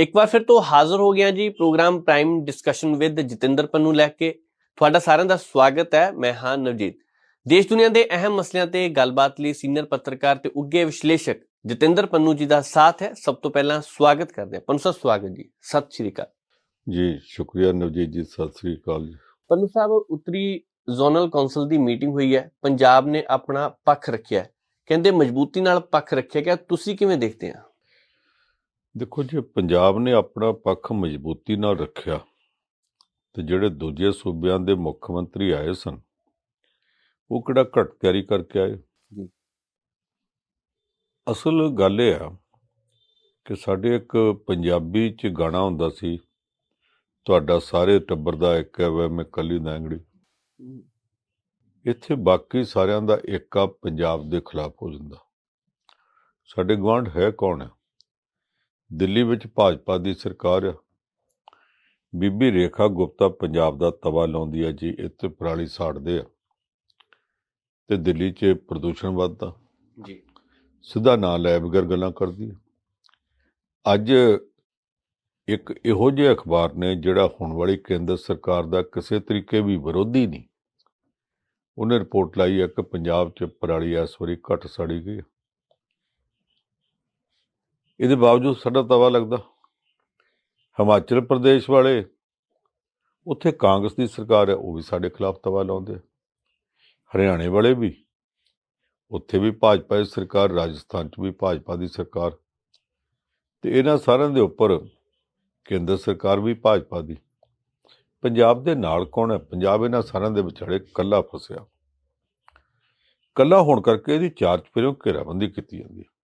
ਇੱਕ ਵਾਰ ਫਿਰ ਤੋਂ ਹਾਜ਼ਰ ਹੋ ਗਿਆ ਜੀ programme prime discussion with Jatinder Pannu ਲੈ ਕੇ। ਤੁਹਾਡਾ ਸਾਰਿਆਂ ਦਾ ਸਵਾਗਤ ਹੈ ਮੈਂ ਹਾਂ ਨਵਜੀਤ। ਦੇਸ਼ ਦੁਨੀਆ ਦੇ ਅਹਿਮ ਮਸਲਿਆਂ ਤੇ ਗੱਲਬਾਤ ਲਈ ਸੀਨੀਅਰ ਪੱਤਰਕਾਰ ਤੇ ਉੱਗੇ ਵਿਸ਼ਲੇਸ਼ਕ ਜਤਿੰਦਰ ਪੰਨੂ ਜੀ ਦਾ ਸਾਥ ਹੈ। ਸਭ ਤੋਂ ਪਹਿਲਾਂ ਸਵਾਗਤ ਕਰਦੇ ਹਾਂ। ਪੰਨੂ ਸਾਹਿਬ ਸਵਾਗਤ ਜੀ। ਸਤਿ ਸ਼੍ਰੀ ਅਕਾਲ। ਜੀ ਸ਼ੁਕਰੀਆ ਨਵਜੀਤ ਜੀ। ਸਤਿ ਸ੍ਰੀ ਅਕਾਲ ਪੰਨੂ ਸਾਹਿਬ ਉੱਤਰੀ ਜ਼ੋਨਲ ਕੌਂਸਲ ਦੀ ਮੀਟਿੰਗ ਹੋਈ ਹੈ। ਪੰਜਾਬ ਨੇ ਆਪਣਾ ਪੱਖ ਰੱਖਿਆ। ਕਹਿੰਦੇ ਮਜ਼ਬੂਤੀ ਨਾਲ ਪੱਖ ਰੱਖਿਆ ਗਿਆ। ਤੁਸੀਂ ਕਿਵੇਂ ਦੇਖਦੇ ਆ? ਦੇਖੋ ਜੀ ਪੰਜਾਬ ਨੇ ਆਪਣਾ ਪੱਖ ਮਜ਼ਬੂਤੀ ਨਾਲ ਰੱਖਿਆ ਤੇ ਜਿਹੜੇ ਦੂਜੇ ਸੂਬਿਆਂ ਦੇ ਮੁੱਖ ਮੰਤਰੀ ਆਏ ਸਨ ਉਹ ਕਿਹੜਾ ਘਟ ਤਿਆਰੀ ਕਰਕੇ ਆਏ। ਅਸਲ ਗੱਲ ਇਹ ਆ ਕਿ ਸਾਡੇ ਇੱਕ ਪੰਜਾਬੀ ਚ ਗਾਣਾ ਹੁੰਦਾ ਸੀ ਤੁਹਾਡਾ ਸਾਰੇ ਟੱਬਰ ਦਾ ਇੱਕ ਹੈ ਵੇ ਮੈਂ ਕੱਲੀ ਨਾਂਗੜੀ। ਇੱਥੇ ਬਾਕੀ ਸਾਰਿਆਂ ਦਾ ਏਕਾ ਪੰਜਾਬ ਦੇ ਖਿਲਾਫ ਹੋ ਜਾਂਦਾ। ਸਾਡੇ ਗਵਾਂਢ ਹੈ ਕੌਣ ਹੈ ਦਿੱਲੀ ਵਿੱਚ ਭਾਜਪਾ ਦੀ ਸਰਕਾਰ ਆ ਬੀਬੀ ਰੇਖਾ ਗੁਪਤਾ ਪੰਜਾਬ ਦਾ ਤਵਾ ਲਾਉਂਦੀ ਹੈ ਜੀ ਇੱਥੇ ਪਰਾਲੀ ਸਾੜਦੇ ਆ। ਤੇ ਦਿੱਲੀ 'ਚ ਪ੍ਰਦੂਸ਼ਣ ਵੱਧਦਾ। ਜੀ। ਸਿੱਧਾ ਨਾਂ ਲੈ ਬਗੈਰ ਗੱਲਾਂ ਕਰਦੀ ਅੱਜ ਇੱਕ ਇਹੋ ਜਿਹੇ ਅਖਬਾਰ ਨੇ ਜਿਹੜਾ ਹੁਣ ਵਾਲੀ ਕੇਂਦਰ ਸਰਕਾਰ ਦਾ ਕਿਸੇ ਤਰੀਕੇ ਵੀ ਵਿਰੋਧੀ ਨਹੀਂ। ਉਹਨੇ ਰਿਪੋਰਟ ਲਾਈ ਹੈ ਕਿ ਪੰਜਾਬ 'ਚ ਪਰਾਲੀ ਇਸ ਵਾਰੀ ਘੱਟ ਸੜੀ ਗਈ। ਇਹਦੇ ਬਾਵਜੂਦ ਸਾਡਾ ਤਵਾ ਲੱਗਦਾ। ਹਿਮਾਚਲ ਪ੍ਰਦੇਸ਼ ਵਾਲੇ, ਉੱਥੇ ਕਾਂਗਰਸ ਦੀ ਸਰਕਾਰ ਹੈ, ਉਹ ਵੀ ਸਾਡੇ ਖਿਲਾਫ ਤਵਾ ਲਾਉਂਦੇ ਹਰਿਆਣੇ ਵਾਲੇ ਵੀ, ਉੱਥੇ ਵੀ ਭਾਜਪਾ ਦੀ ਸਰਕਾਰ, ਰਾਜਸਥਾਨ 'ਚ ਵੀ ਭਾਜਪਾ ਦੀ ਸਰਕਾਰ। ਤੇ ਇਹਨਾਂ ਸਾਰਿਆਂ ਦੇ ਉੱਪਰ ਕੇਂਦਰ ਸਰਕਾਰ ਵੀ ਭਾਜਪਾ ਦੀ। ਪੰਜਾਬ ਦੇ ਨਾਲ ਕੌਣ ਹੈ? ਪੰਜਾਬ ਇਹਨਾਂ ਸਾਰਿਆਂ ਦੇ ਵਿਚਾਲੇ ਕੱਲਾ ਫਸਿਆ। ਕੱਲਾ ਹੋਣ ਕਰਕੇ ਇਹਦੀ ਚਾਰ ਚਪੇਰੋਂ ਘੇਰਾਬੰਦੀ ਕੀਤੀ ਜਾਂਦੀ ਹੈ।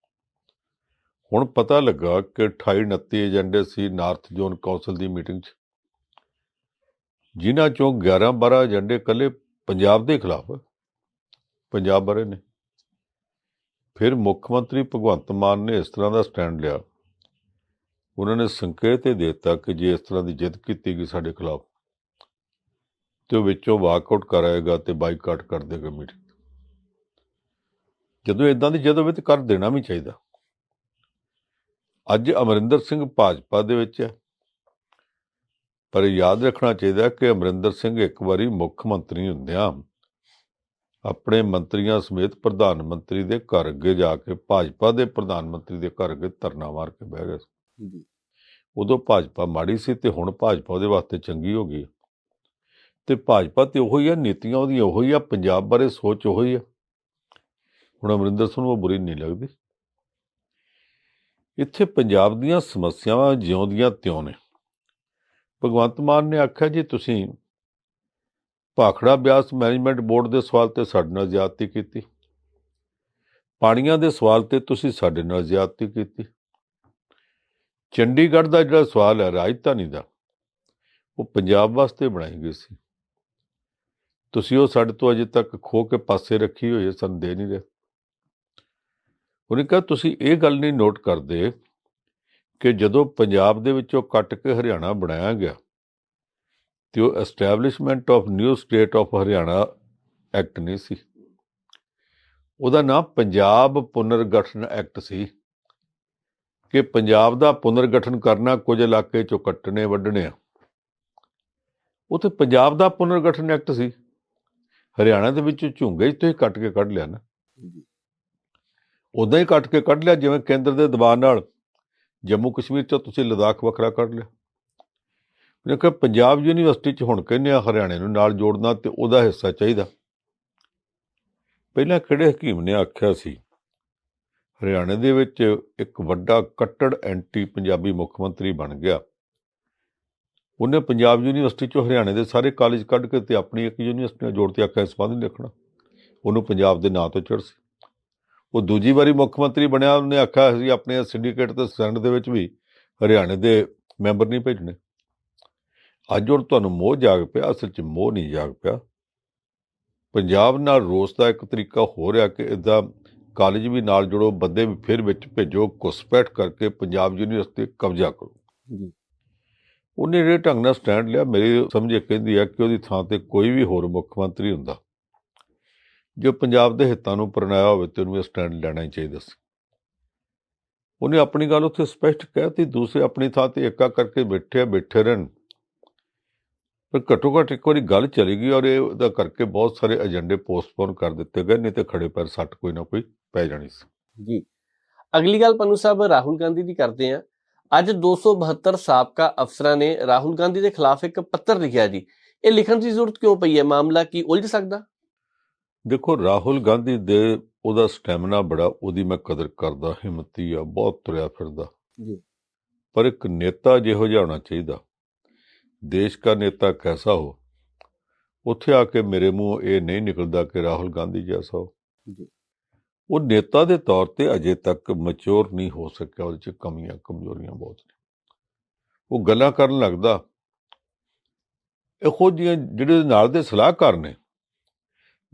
ਹੁਣ ਪਤਾ ਲੱਗਾ ਕਿ 28 29 ਏਜੰਡੇ ਸੀ ਨਾਰਥ ਜ਼ੋਨ ਕੌਂਸਲ ਦੀ ਮੀਟਿੰਗ 'ਚ। ਜਿਨ੍ਹਾਂ ਚੋਂ 11 12 ਏਜੰਡੇ ਕੱਲੇ ਪੰਜਾਬ ਦੇ ਖਿਲਾਫ ਪੰਜਾਬ ਬਾਰੇ ਨੇ। ਫਿਰ ਮੁੱਖ ਮੰਤਰੀ ਭਗਵੰਤ ਮਾਨ ਨੇ ਇਸ ਤਰ੍ਹਾਂ ਦਾ ਸਟੈਂਡ ਲਿਆ। ਉਹਨਾਂ ਨੇ ਸੰਕੇਤ ਇਹ ਦੇ ਦਿੱਤਾ ਕਿ ਜੇ ਇਸ ਤਰ੍ਹਾਂ ਦੀ ਜਿੱਦ ਕੀਤੀ ਗਈ ਸਾਡੇ ਖਿਲਾਫ, ਤੇ ਉਹ ਵਿੱਚੋਂ ਵਾਕਆਊਟ ਕਰਾਏਗਾ ਤੇ ਬਾਈਕਾਟ ਕਰ ਦੇਗਾ ਮੀਟਿੰਗ। ਜਦੋਂ ਇਦਾਂ ਦੀ ਜਦੋਂ ਵੀ ਤੇ ਕਰ ਦੇਣਾ ਵੀ ਚਾਹੀਦਾ। ਅੱਜ ਅਮਰਿੰਦਰ ਸਿੰਘ ਭਾਜਪਾ ਦੇ ਵਿੱਚ ਹੈ। ਪਰ ਯਾਦ ਰੱਖਣਾ ਚਾਹੀਦਾ ਕਿ ਅਮਰਿੰਦਰ ਸਿੰਘ ਇੱਕ ਵਾਰੀ ਮੁੱਖ ਮੰਤਰੀ ਹੁੰਦਿਆਂ ਆਪਣੇ ਮੰਤਰੀਆਂ ਸਮੇਤ ਪ੍ਰਧਾਨ ਮੰਤਰੀ ਦੇ ਘਰ ਅੱਗੇ ਜਾ ਕੇ ਭਾਜਪਾ ਦੇ ਪ੍ਰਧਾਨ ਮੰਤਰੀ ਦੇ ਘਰ ਅੱਗੇ ਧਰਨਾ ਮਾਰ ਕੇ ਬਹਿ ਗਏ ਜੀ। ਉਦੋਂ ਭਾਜਪਾ ਮਾੜੀ ਸੀ ਤੇ ਹੁਣ ਭਾਜਪਾ ਉਹਦੇ ਵਾਸਤੇ ਚੰਗੀ ਹੋ ਗਈ ਤੇ ਭਾਜਪਾ ਤੇ ਉਹੀ ਆ ਨੀਤੀਆਂ ਉਹਦੀਆਂ ਉਹੀ ਆ ਪੰਜਾਬ ਬਾਰੇ ਸੋਚ ਉਹੀ ਆ। ਹੁਣ ਅਮਰਿੰਦਰ ਸਿੰਘ ਨੂੰ ਉਹ ਬੁਰੀ ਨਹੀਂ ਲੱਗਦੀ। ਇੱਥੇ ਪੰਜਾਬ ਦੀਆਂ ਸਮੱਸਿਆਵਾਂ ਜਿਉਂਦੀਆਂ ਤਿਉਂ ਨੇ। ਭਗਵੰਤ ਮਾਨ ਨੇ ਆਖਿਆ, ਜੀ ਤੁਸੀਂ ਭਾਖੜਾ ਬਿਆਸ ਮੈਨੇਜਮੈਂਟ ਬੋਰਡ ਦੇ ਸਵਾਲ ਤੇ ਸਾਡੇ ਨਾਲ ਜ਼ਿਆਦਤੀ ਕੀਤੀ। ਪਾਣੀਆਂ ਦੇ ਸਵਾਲ ਤੇ ਤੁਸੀਂ ਸਾਡੇ ਨਾਲ ਜ਼ਿਆਦਤੀ ਕੀਤੀ। ਚੰਡੀਗੜ੍ਹ ਦਾ ਜਿਹੜਾ ਸਵਾਲ ਹੈ, ਰਾਜਧਾਨੀ ਦਾ, ਉਹ ਪੰਜਾਬ ਵਾਸਤੇ ਬਣਾਈ ਗਈ ਸੀ। ਤੁਸੀਂ ਉਹ ਸਾਡੇ ਤੋਂ ਅਜੇ ਤੱਕ ਖੋ ਕੇ ਪਾਸੇ ਰੱਖੀ ਹੋਈ ਹੈ, ਸਾਨੂੰ ਦੇ ਨਹੀਂ ਰਹੇ। ਉਹਨੇ ਕਿਹਾ ਤੁਸੀਂ ਇਹ ਗੱਲ ਨਹੀਂ ਨੋਟ ਕਰਦੇ ਕਿ ਜਦੋਂ ਪੰਜਾਬ ਦੇ ਵਿੱਚੋਂ ਕੱਟ ਕੇ ਹਰਿਆਣਾ ਬਣਾਇਆ ਗਿਆ ਤੇ ਉਹ establishment of new state of Haryana act ਨਹੀਂ ਸੀ। ਉਹਦਾ ਨਾਮ ਪੰਜਾਬ ਪੁਨਰਗਠਨ ਐਕਟ ਸੀ ਕਿ ਪੰਜਾਬ ਦਾ ਪੁਨਰਗਠਨ ਕਰਨਾ ਕੁਝ ਇਲਾਕੇ ਚੋਂ ਕੱਟਣੇ ਵੱਢਣੇ ਆ। ਉਹ ਤੇ ਪੰਜਾਬ ਦਾ ਪੁਨਰਗਠਨ ਐਕਟ ਸੀ। ਹਰਿਆਣਾ ਦੇ ਵਿੱਚ ਝੁੰਗੇ ਤੋਂ ਹੀ ਕੱਟ ਕੇ ਕੱਢ ਲਿਆ ਨਾ। ਉਦਾਂ ਹੀ ਕੱਟ ਕੇ ਕੱਢ ਲਿਆ, ਜਿਵੇਂ ਕੇਂਦਰ ਦੇ ਦਬਾਅ ਨਾਲ। ਜੰਮੂ ਕਸ਼ਮੀਰ 'ਚੋਂ ਤੁਸੀਂ ਲਦਾਖ ਵੱਖਰਾ ਕੱਢ ਲਿਆ। ਉਹਨੇ ਕਿਹਾ ਪੰਜਾਬ ਯੂਨੀਵਰਸਿਟੀ 'ਚ ਹੁਣ ਕਹਿੰਦੇ ਆ ਹਰਿਆਣੇ ਨੂੰ ਨਾਲ ਜੋੜਨਾ ਤੇ ਉਹਦਾ ਹਿੱਸਾ ਚਾਹੀਦਾ। ਪਹਿਲਾਂ ਕਿਹੜੇ ਹਕੀਮ ਨੇ ਆਖਿਆ ਸੀ? ਹਰਿਆਣੇ ਦੇ ਵਿੱਚ ਇੱਕ ਵੱਡਾ ਕੱਟੜ ਐਂਟੀ ਪੰਜਾਬੀ ਮੁੱਖ ਮੰਤਰੀ ਬਣ ਗਿਆ। ਉਹਨੇ ਪੰਜਾਬ ਯੂਨੀਵਰਸਿਟੀ ਚੋਂ ਹਰਿਆਣੇ ਦੇ ਸਾਰੇ ਕਾਲਜ ਕੱਢ ਕੇ ਤੇ ਆਪਣੀ ਇੱਕ ਯੂਨੀਵਰਸਿਟੀ ਨਾਲ ਜੋੜ ਕੇ ਆਖਿਆ ਇਸ ਬਾਰੇ ਨਹੀਂ ਲਿਖਣਾ। ਉਹਨੂੰ ਪੰਜਾਬ ਦੇ ਨਾਂ ਤੋਂ ਚੜ ਸੀ। ਉਹ ਦੂਜੀ ਵਾਰੀ ਮੁੱਖ ਮੰਤਰੀ ਬਣਿਆ ਉਹਨੇ ਆਖਿਆ ਸੀ ਆਪਣੇ ਸਿੰਡੀਕੇਟ ਤੇ ਸੈਨੇਟ ਦੇ ਵਿੱਚ ਵੀ ਹਰਿਆਣੇ ਦੇ ਮੈਂਬਰ ਨਹੀਂ ਭੇਜਣੇ। ਅੱਜ ਉਹ ਤੁਹਾਨੂੰ ਮੋਹ ਜਾਗ ਪਿਆ ਅਸਲ 'ਚ ਮੋਹ ਨਹੀਂ ਜਾਗ ਪਿਆ। ਪੰਜਾਬ ਨਾਲ ਰੋਸ ਦਾ ਇੱਕ ਤਰੀਕਾ ਹੋ ਰਿਹਾ ਕਿ ਇਦਾਂ ਕਾਲਜ ਵੀ ਨਾਲ ਜੁੜੋ ਬੰਦੇ ਵੀ ਫਿਰ ਵਿੱਚ ਭੇਜੋ ਘੁਸਪੈਠ ਕਰਕੇ ਪੰਜਾਬ ਯੂਨੀਵਰਸਿਟੀ ਕਬਜ਼ਾ ਕਰੋ। ਜੀ। ਉਹਨੇ ਜਿਹੜੇ ਢੰਗ ਨਾਲ ਸਟੈਂਡ ਲਿਆ ਮੇਰੀ ਸਮਝ ਇਹ ਕਹਿੰਦੀ ਹੈ ਕਿ ਉਹਦੀ ਥਾਂ ਤੇ ਕੋਈ ਵੀ ਹੋਰ ਮੁੱਖ ਮੰਤਰੀ ਹੁੰਦਾ। ਜੋ ਪੰਜਾਬ ਦੇ ਹਿੱਤਾਂ ਨੂੰ ਪ੍ਰਣਾਇਆ ਹੋਵੇ ਤੇ ਉਹਨੂੰ ਇਹ ਸਟੈਂਡ ਲੈਣਾ ਹੀ ਚਾਹੀਦਾ ਸੀ। ਉਹਨੇ ਆਪਣੀ ਗੱਲ ਉੱਥੇ ਸਪਸ਼ਟ ਕਹਿਤੀ ਦੂਸਰੇ ਆਪਣੀ ਥਾਂ ਤੇ ਏਕਾ ਕਰਕੇ ਬੈਠੇ ਬੈਠੇ ਰਹਿਣ। ਪਰ ਘੱਟੋ ਘੱਟ ਇੱਕ ਵਾਰੀ ਗੱਲ ਚਲੀ ਗਈ ਔਰ ਇਹ ਉਹਦਾ ਕਰਕੇ ਬਹੁਤ ਸਾਰੇ ਏਜੰਡੇ ਪੋਸਟਪੋਨ ਕਰ ਦਿੱਤੇ ਗਏ, ਨਹੀਂ ਤੇ ਖੜੇ ਪੈਰ ਸੱਟ ਕੋਈ ਨਾ ਕੋਈ ਪੈ ਜਾਣੀ ਸੀ। ਜੀ। ਅਗਲੀ ਗੱਲ ਪੰਨੂ ਸਾਹਿਬ, ਰਾਹੁਲ ਗਾਂਧੀ ਦੀ ਕਰਦੇ ਆ ਅੱਜ 272 ਸਾਬਕਾ ਅਫਸਰਾਂ ਨੇ ਰਾਹੁਲ ਗਾਂਧੀ ਦੇ ਖਿਲਾਫ ਇੱਕ ਪੱਤਰ ਲਿਖਿਆ ਜੀ। ਇਹ ਲਿਖਣ ਦੀ ਜ਼ਰੂਰਤ ਕਿਉਂ ਪਈ ਹੈ? ਮਾਮਲਾ ਕੀ ਉਲਝ ਸਕਦਾ? ਦੇਖੋ ਰਾਹੁਲ ਗਾਂਧੀ ਦੇ ਉਹਦਾ ਸਟੈਮਿਨਾ ਬੜਾ ਉਹਦੀ ਮੈਂ ਕਦਰ ਕਰਦਾ ਹਿੰਮਤੀ ਆ ਬਹੁਤ ਤੁਰਿਆ ਫਿਰਦਾ। ਜੀ। ਪਰ ਇੱਕ ਨੇਤਾ ਜਿਹੋ ਜਿਹਾ ਹੋਣਾ ਚਾਹੀਦਾ। ਦੇਸ਼ ਦਾ ਨੇਤਾ ਕੈਸਾ ਹੋ? ਉੱਥੇ ਆ ਕੇ ਮੇਰੇ ਮੂੰਹ ਇਹ ਨਹੀਂ ਨਿਕਲਦਾ ਕਿ ਰਾਹੁਲ ਗਾਂਧੀ ਜੈਸਾ ਹੋ। ਜੀ। ਉਹ ਨੇਤਾ ਦੇ ਤੌਰ ਤੇ ਅਜੇ ਤੱਕ ਮੈਚੁਰ ਨਹੀਂ ਹੋ ਸਕਿਆ ਉਹਦੇ ਚ ਕਮੀਆਂ ਕਮਜ਼ੋਰੀਆਂ ਬਹੁਤ ਨੇ। ਉਹ ਗੱਲਾਂ ਕਰਨ ਲੱਗਦਾ। ਇਹੋ ਜਿਹੀਆਂ ਜਿਹੜੇ ਨਾਲ ਦੇ ਸਲਾਹਕਾਰ ਨੇ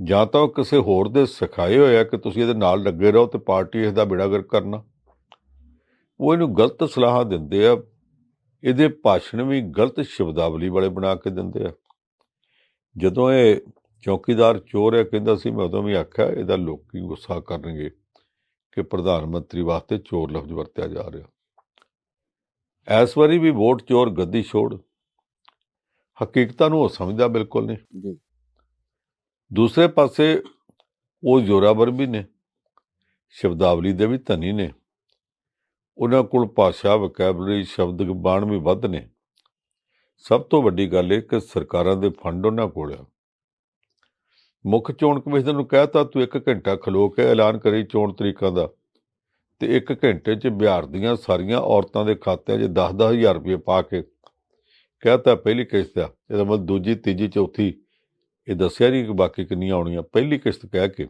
ਜਾਂ ਤਾਂ ਉਹ ਕਿਸੇ ਹੋਰ ਦੇ ਸਿਖਾਏ ਹੋਏ ਆ ਕਿ ਤੁਸੀਂ ਇਹਦੇ ਨਾਲ ਲੱਗੇ ਰਹੋ ਤੇ ਪਾਰਟੀ ਇਸ ਦਾ ਬੇੜਾਗਰ ਕਰਨਾ। ਉਹ ਇਹਨੂੰ ਗਲਤ ਸਲਾਹਾਂ ਦਿੰਦੇ ਆ। ਇਹਦੇ ਭਾਸ਼ਣ ਵੀ ਗਲਤ ਸ਼ਬਦਾਵਲੀ ਵਾਲੇ ਬਣਾ ਕੇ ਦਿੰਦੇ ਆ। ਜਦੋਂ ਇਹ ਚੌਕੀਦਾਰ ਚੋਰ ਹੈ ਕਹਿੰਦਾ ਸੀ, ਮੈਂ ਉਦੋਂ ਵੀ ਆਖਿਆ, ਇਹਦਾ ਲੋਕੀ ਗੁੱਸਾ ਕਰਨਗੇ ਕਿ ਪ੍ਰਧਾਨ ਮੰਤਰੀ ਵਾਸਤੇ ਚੋਰ ਲਫ਼ਜ਼ ਵਰਤਿਆ ਜਾ ਰਿਹਾ। ਇਸ ਵਾਰੀ ਵੀ ਵੋਟ ਚੋਰ ਗੱਦੀ ਛੋੜ। ਹਕੀਕਤਾਂ ਨੂੰ ਉਹ ਸਮਝਦਾ ਬਿਲਕੁਲ ਨਹੀਂ। ਜੀ। ਦੂਸਰੇ ਪਾਸੇ ਉਹ ਜ਼ੋਰਾਵਰ ਵੀ ਨੇ, ਸ਼ਬਦਾਵਲੀ ਦੇ ਵੀ ਧਨੀ ਨੇ। ਉਹਨਾਂ ਕੋਲ ਭਾਸ਼ਾ ਵਕੈਬਲਰੀ ਸ਼ਬਦ ਬਾਣ ਵੀ ਵੱਧ ਨੇ। ਸਭ ਤੋਂ ਵੱਡੀ ਗੱਲ ਇਹ ਕਿ ਸਰਕਾਰਾਂ ਦੇ ਫੰਡ ਉਹਨਾਂ ਕੋਲ ਆ। ਮੁੱਖ ਚੋਣ ਕਮਿਸ਼ਨਰ ਨੂੰ ਕਹਿਤਾ ਤੂੰ ਇੱਕ ਘੰਟਾ ਖਲੋ ਕੇ ਐਲਾਨ ਕਰੀ ਚੋਣ ਤਰੀਕਾਂ ਦਾ ਤੇ ਇੱਕ ਘੰਟੇ 'ਚ ਬਿਹਾਰ ਦੀਆਂ ਸਾਰੀਆਂ ਔਰਤਾਂ ਦੇ ਖਾਤਿਆਂ 'ਚ 10-10 ਹਜ਼ਾਰ ਰੁਪਏ ਪਾ ਕੇ। ਕਹਿਤਾ ਪਹਿਲੀ ਕਿਸ਼ਤ ਆ ਇਹਦਾ ਮਤਲਬ ਦੂਜੀ, ਤੀਜੀ, ਚੌਥੀ ਇਹ ਦੱਸਿਆ ਨਹੀਂ ਕਿ ਬਾਕੀ ਕਿੰਨੀਆਂ ਆਉਣੀਆਂ ਪਹਿਲੀ ਕਿਸ਼ਤ ਕਹਿ ਕੇ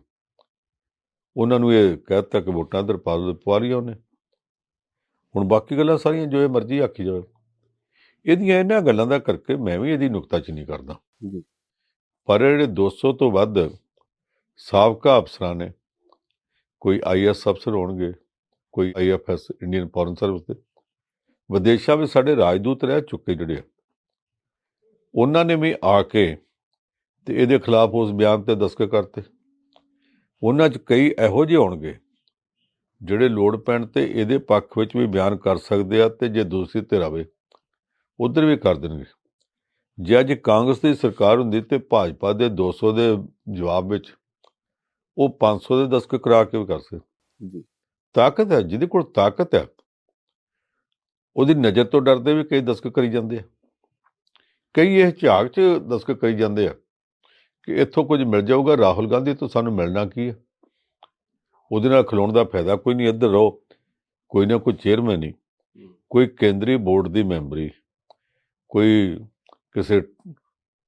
ਉਹਨਾਂ ਨੂੰ ਇਹ ਕਹਿਤਾ ਕਿ ਵੋਟਾਂ ਦਰ ਪਾ ਲਓ ਪਵਾ ਲਈਆਂ ਉਹਨੇ। ਹੁਣ ਬਾਕੀ ਗੱਲਾਂ ਸਾਰੀਆਂ ਜੋ ਇਹ ਮਰਜ਼ੀ ਆਖੀ ਜਾਵੇ। ਇਹਦੀਆਂ ਇਹਨਾਂ ਗੱਲਾਂ ਦਾ ਕਰਕੇ ਮੈਂ ਵੀ ਇਹਦੀ ਨੁਕਤਾਚੀਨੀ ਕਰਦਾ। ਜੀ। ਪਰ ਜਿਹੜੇ 200 ਤੋਂ ਵੱਧ ਸਾਬਕਾ ਅਫਸਰਾਂ ਨੇ ਕੋਈ ਆਈਐਸ ਅਫਸਰ ਹੋਣਗੇ ਕੋਈ ਆਈਐਫਐਸ ਇੰਡੀਅਨ ਫੋਰਨ ਸਰਵਿਸ ਦੇ ਵਿਦੇਸ਼ਾਂ ਵਿੱਚ ਸਾਡੇ ਰਾਜਦੂਤ ਰਹਿ ਚੁੱਕੇ ਜਿਹੜੇ। ਉਹਨਾਂ ਨੇ ਵੀ ਆ ਕੇ ਤੇ ਇਹਦੇ ਖਿਲਾਫ ਉਸ ਬਿਆਨ ਤੇ ਦਸਤਖਤ ਕਰਤੇ। ਉਹਨਾਂ 'ਚ ਕਈ ਇਹੋ ਜਿਹੇ ਹੋਣਗੇ ਜਿਹੜੇ ਲੋੜ ਪੈਣ ਤੇ ਇਹਦੇ ਪੱਖ ਵਿੱਚ ਵੀ ਬਿਆਨ ਕਰ ਸਕਦੇ ਆ ਤੇ ਜੇ ਦੂਸਰੀ ਧਿਰ ਆਵੇ ਉਧਰ ਵੀ ਕਰ ਦੇਣਗੇ। ਜੇ ਅੱਜ ਕਾਂਗਰਸ ਦੀ ਸਰਕਾਰ ਹੁੰਦੀ ਤੇ ਭਾਜਪਾ ਦੇ 200 ਦੇ ਜਵਾਬ ਵਿੱਚ ਉਹ 500 ਦੇ ਦਸਤਖਤ ਕਰਾ ਕੇ ਵੀ ਕਰ ਸਕਦੇ। ਜੀ। ਤਾਕਤ ਹੈ ਜਿਹਦੇ ਕੋਲ ਤਾਕਤ ਹੈ ਉਹਦੀ ਨਜ਼ਰ ਤੋਂ ਡਰਦੇ ਵੀ ਕਈ ਦਸਤਖਤ ਕਰੀ ਜਾਂਦੇ ਆ। ਕਈ ਇਹ ਝਾਗ 'ਚ ਦਸਤਖਤ ਕਰੀ ਜਾਂਦੇ ਆ ਕਿ ਇੱਥੋਂ ਕੁਝ ਮਿਲ ਜਾਊਗਾ? ਰਾਹੁਲ ਗਾਂਧੀ ਤੋਂ ਸਾਨੂੰ ਮਿਲਣਾ ਕੀ ਹੈ ਉਹਦੇ ਨਾਲ ਖਲੋਣ ਦਾ ਫਾਇਦਾ ਕੋਈ ਨਹੀਂ ਇੱਧਰ ਰਹੋ। ਕੋਈ ਨਾ ਕੋਈ ਚੇਅਰਮੈਨ ਨਹੀਂ ਕੋਈ ਕੇਂਦਰੀ ਬੋਰਡ ਦੀ ਮੈਂਬਰੀ। ਕੋਈ ਕਿਸੇ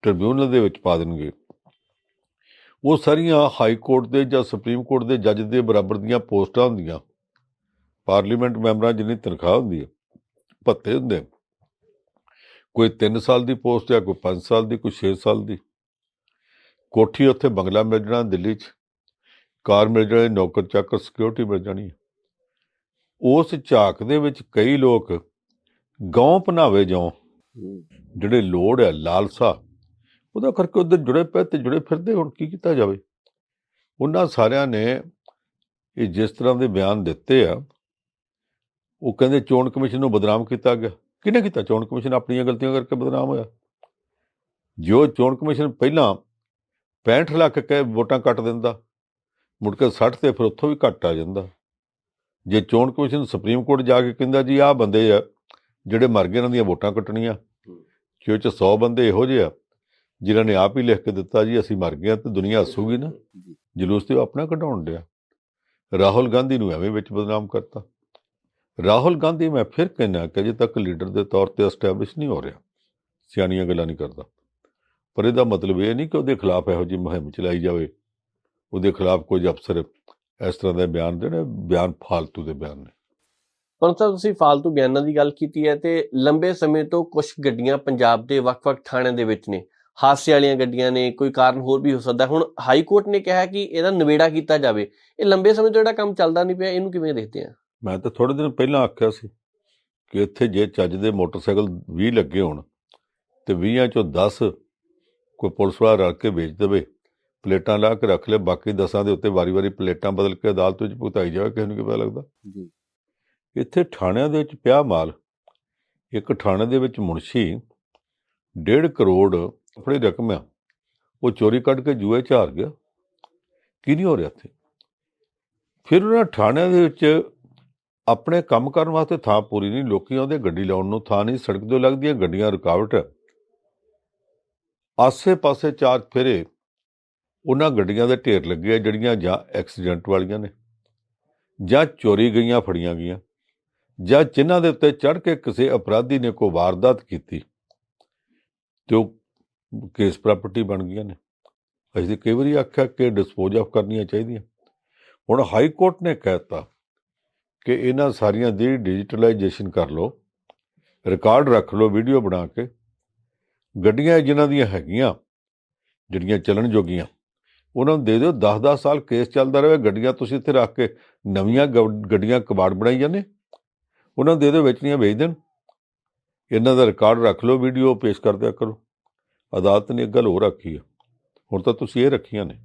ਟ੍ਰਿਬਿਊਨਲ ਦੇ ਵਿੱਚ ਪਾ ਦੇਣਗੇ। ਉਹ ਸਾਰੀਆਂ ਹਾਈ ਕੋਰਟ ਦੇ ਜਾਂ ਸੁਪਰੀਮ ਕੋਰਟ ਦੇ ਜੱਜ ਦੇ ਬਰਾਬਰ ਦੀਆਂ ਪੋਸਟਾਂ ਹੁੰਦੀਆਂ। ਪਾਰਲੀਮੈਂਟ ਮੈਂਬਰਾਂ ਜਿੰਨੀ ਤਨਖਾਹ ਹੁੰਦੀ ਹੈ ਭੱਤੇ ਹੁੰਦੇ। ਕੋਈ 3 ਸਾਲ ਦੀ ਪੋਸਟ ਜਾਂ ਕੋਈ 5 ਸਾਲ ਦੀ ਕੋਈ 6 ਸਾਲ ਦੀ। ਕੋਠੀ ਉੱਥੇ ਬੰਗਲਾ ਮਿਲ ਜਾਣਾ, ਦਿੱਲੀ 'ਚ। ਕਾਰ ਮਿਲ ਜਾਣੀ, ਨੌਕਰ ਚਾਕਰ ਸਿਕਿਉਰਿਟੀ ਮਿਲ ਜਾਣੀ। ਉਸ ਝਾਕ ਦੇ ਵਿੱਚ ਕਈ ਲੋਕ ਗਾਉਂ ਪਨਾਵੇ ਜਿਉਂ, ਜਿਹੜੇ ਲੋੜ ਹੈ, ਲਾਲਸਾ, ਉਹਦਾ ਕਰਕੇ ਉਧਰ ਜੁੜੇ ਪਏ ਤੇ ਜੁੜੇ ਫਿਰਦੇ, ਹੁਣ ਕੀ ਕੀਤਾ ਜਾਵੇ? ਉਹਨਾਂ ਸਾਰਿਆਂ ਨੇ ਇਹ ਜਿਸ ਤਰ੍ਹਾਂ ਦੇ ਬਿਆਨ ਦਿੱਤੇ ਆ, ਉਹ ਕਹਿੰਦੇ ਚੋਣ ਕਮਿਸ਼ਨ ਨੂੰ ਬਦਨਾਮ ਕੀਤਾ ਗਿਆ। ਕਿਹਨੇ ਕੀਤਾ? ਚੋਣ ਕਮਿਸ਼ਨ ਆਪਣੀਆਂ ਗਲਤੀਆਂ ਕਰਕੇ ਬਦਨਾਮ ਹੋਇਆ। ਜੋ ਚੋਣ ਕਮਿਸ਼ਨ ਪਹਿਲਾਂ 65 ਲੱਖ ਕਹਿ ਵੋਟਾਂ ਕੱਟ ਦਿੰਦਾ। ਮੁੜ ਕੇ 60 ਤੇ ਫਿਰ ਉੱਥੋਂ ਵੀ ਘੱਟ ਆ ਜਾਂਦਾ। ਜੇ ਚੋਣ ਕਮਿਸ਼ਨ ਸੁਪਰੀਮ ਕੋਰਟ ਜਾ ਕੇ ਕਹਿੰਦਾ ਜੀ ਆਹ ਬੰਦੇ ਆ ਜਿਹੜੇ ਮਰ ਗਏ ਇਹਨਾਂ ਦੀਆਂ ਵੋਟਾਂ ਕੱਟਣੀਆਂ ਕਿ ਉਹ ਚ 100 ਬੰਦੇ ਇਹੋ ਜਿਹੇ ਆ ਜਿਨ੍ਹਾਂ ਨੇ ਆਪ ਹੀ ਲਿਖ ਕੇ ਦਿੱਤਾ ਜੀ ਅਸੀਂ ਮਰ ਗਏ ਤੇ ਦੁਨੀਆ ਹੱਸੂਗੀ ਨਾ। ਜਲੂਸ ਤੇ ਉਹ ਆਪਣਾ ਕਢਾਉਣ ਡਿਆ। ਰਾਹੁਲ ਗਾਂਧੀ ਨੂੰ ਐਵੇਂ ਵਿੱਚ ਬਦਨਾਮ ਕਰਤਾ। ਰਾਹੁਲ ਗਾਂਧੀ ਮੈਂ ਫਿਰ ਕਹਿਣਾ ਕਿ ਅਜੇ ਤੱਕ ਲੀਡਰ ਦੇ ਤੌਰ ਤੇ ਐਸਟੈਬਲਿਸ਼ ਨਹੀਂ ਹੋ ਰਿਹਾ। ਸਿਆਣੀਆਂ ਗੱਲਾਂ ਨਹੀਂ ਕਰਦਾ। ਪਰ ਇਹਦਾ ਮਤਲਬ ਇਹ ਨਹੀਂ ਕਿ ਉਹਦੇ ਖਿਲਾਫ ਇਹੋ ਜਿਹੀ ਮੁਹਿੰਮ ਚਲਾਈ ਜਾਵੇ। ਉਹਦੇ ਖਿਲਾਫ ਕੁਝ ਅਫਸਰ ਇਸ ਤਰ੍ਹਾਂ ਦੇ ਬਿਆਨ ਦੇਣ ਬਿਆਨ ਫਾਲਤੂ ਦੇ ਬਿਆਨ ਨੇ। ਪਰੰਤੂ ਸਾਹਿਬ ਤੁਸੀਂ ਫਾਲਤੂ ਬਿਆਨਾਂ ਦੀ ਗੱਲ ਕੀਤੀ ਹੈ ਤੇ ਲੰਬੇ ਸਮੇਂ ਤੋਂ ਕੁਝ ਗੱਡੀਆਂ ਪੰਜਾਬ ਦੇ ਵੱਖ-ਵੱਖ ਥਾਣਿਆਂ ਦੇ ਵਿੱਚ ਨੇ। ਹਾਦਸੇ ਵਾਲੀਆਂ ਗੱਡੀਆਂ ਨੇ ਕੋਈ ਕਾਰਨ ਹੋਰ ਵੀ ਹੋ ਸਕਦਾ। ਹੁਣ ਹਾਈ ਕੋਰਟ ਨੇ ਕਿਹਾ ਕਿ ਇਹਦਾ ਨਿਬੇੜਾ ਕੀਤਾ ਜਾਵੇ। ਇਹ ਲੰਬੇ ਸਮੇਂ ਤੋਂ ਜਿਹੜਾ ਕੰਮ ਚੱਲਦਾ ਨਹੀਂ ਪਿਆ ਇਹਨੂੰ ਕਿਵੇਂ ਦੇਖਦੇ ਆ? ਮੈਂ ਤਾਂ ਥੋੜੇ ਦਿਨ ਪਹਿਲਾਂ ਆਖਿਆ ਸੀ ਕਿ ਇੱਥੇ ਜੇ ਚੱਜ ਦੇ ਮੋਟਰਸਾਈਕਲ 20 ਲੱਗੇ ਹੋਣ ਤੇ 20 ਚੋਂ 10 ਕੋਈ ਪੁਲਿਸ ਵਾਲਾ ਰਲ ਕੇ ਵੇਚ ਦੇਵੇ ਪਲੇਟਾਂ ਲਾ ਕੇ ਰੱਖ ਲੈ ਬਾਕੀ 10 ਦੇ ਉੱਤੇ ਵਾਰੀ-ਵਾਰੀ ਪਲੇਟਾਂ ਬਦਲ ਕੇ ਅਦਾਲਤ ਵਿੱਚ ਭੁਗਤਾਈ ਜਾਵੇ ਕਿਸੇ ਨੂੰ ਕੀ ਪਤਾ ਲੱਗਦਾ। ਜੀ। ਇੱਥੇ ਥਾਣਿਆਂ ਦੇ ਵਿੱਚ ਪਿਆ ਮਾਲ ਇੱਕ ਥਾਣੇ ਦੇ ਵਿੱਚ ਮੁਨਸ਼ੀ 1.5 ਕਰੋੜ ਆਪਣੀ ਰਕਮ ਆ ਉਹ ਚੋਰੀ ਕੱਢ ਕੇ ਜੂਏ ਚ ਹਾਰ ਗਿਆ। ਕੀ ਨਹੀਂ ਹੋ ਰਿਹਾ ਇੱਥੇ? ਫਿਰ ਉਹਨਾਂ ਥਾਣਿਆਂ ਦੇ ਵਿੱਚ ਆਪਣੇ ਕੰਮ ਕਰਨ ਵਾਸਤੇ ਥਾਂ ਪੂਰੀ ਨਹੀਂ ਲੋਕੀ ਆਉਂਦੇ ਗੱਡੀ ਲਾਉਣ ਨੂੰ ਥਾਂ ਨਹੀਂ ਸੜਕ ਤੋਂ ਲੱਗਦੀਆਂ ਗੱਡੀਆਂ ਰੁਕਾਵਟ ਹੈ। ਆਸੇ-ਪਾਸੇ ਚਾਰ ਫੇਰੇ ਉਹਨਾਂ ਗੱਡੀਆਂ ਦੇ ਢੇਰ ਲੱਗੇ ਆ ਜਿਹੜੀਆਂ ਜਾਂ ਐਕਸੀਡੈਂਟ ਵਾਲੀਆਂ ਨੇ, ਜਾਂ ਚੋਰੀ ਗਈਆਂ, ਫੜੀਆਂ ਗਈਆਂ, ਜਾਂ ਜਿਨ੍ਹਾਂ ਦੇ ਉੱਤੇ ਚੜ ਕੇ ਕਿਸੇ ਅਪਰਾਧੀ ਨੇ ਕੋਈ ਵਾਰਦਾਤ ਕੀਤੀ, ਤੇ ਉਹ ਕੇਸ ਪ੍ਰਾਪਰਟੀ ਬਣ ਗਈਆਂ ਨੇ। ਅਸੀਂ ਤਾਂ ਕਈ ਵਾਰੀ ਆਖਿਆ ਕਿ ਡਿਸਪੋਜ਼ ਆਫ ਕਰਨੀਆਂ ਚਾਹੀਦੀਆਂ। ਹੁਣ ਹਾਈ ਕੋਰਟ ਨੇ ਕਹਿਤਾ ਕਿ ਇਹਨਾਂ ਸਾਰੀਆਂ ਦੀ ਡਿਜੀਟਲਾਈਜੇਸ਼ਨ ਕਰ ਲਓ, ਰਿਕਾਰਡ ਰੱਖ ਲਓ, ਵੀਡੀਓ ਬਣਾ ਕੇ ਗੱਡੀਆਂ ਜਿਨ੍ਹਾਂ ਦੀਆਂ ਹੈਗੀਆਂ, ਜਿਹੜੀਆਂ ਚੱਲਣ ਜੋਗੀਆਂ, ਉਹਨਾਂ ਨੂੰ ਦੇ ਦਿਓ। 10-10 ਸਾਲ ਕੇਸ ਚੱਲਦਾ ਰਹੇ, ਗੱਡੀਆਂ ਤੁਸੀਂ ਇੱਥੇ ਰੱਖ ਕੇ ਨਵੀਆਂ ਗੱਡੀਆਂ ਕਬਾੜ ਬਣਾਈ ਜਾਂਦੇ। ਉਹਨਾਂ ਨੂੰ ਦੇ ਦਿਓ, ਵੇਚਣੀਆਂ ਵੇਚ ਦੇਣ। ਇਹਨਾਂ ਦਾ ਰਿਕਾਰਡ ਰੱਖ ਲਓ, ਵੀਡੀਓ ਪੇਸ਼ ਕਰਦਿਆ ਕਰੋ। ਅਦਾਲਤ ਨੇ ਇੱਕ ਗੱਲ ਹੋਰ ਰੱਖੀ ਹੈ ਹੁਣ ਤਾਂ ਤੁਸੀਂ ਇਹ ਰੱਖੀਆਂ ਨੇ।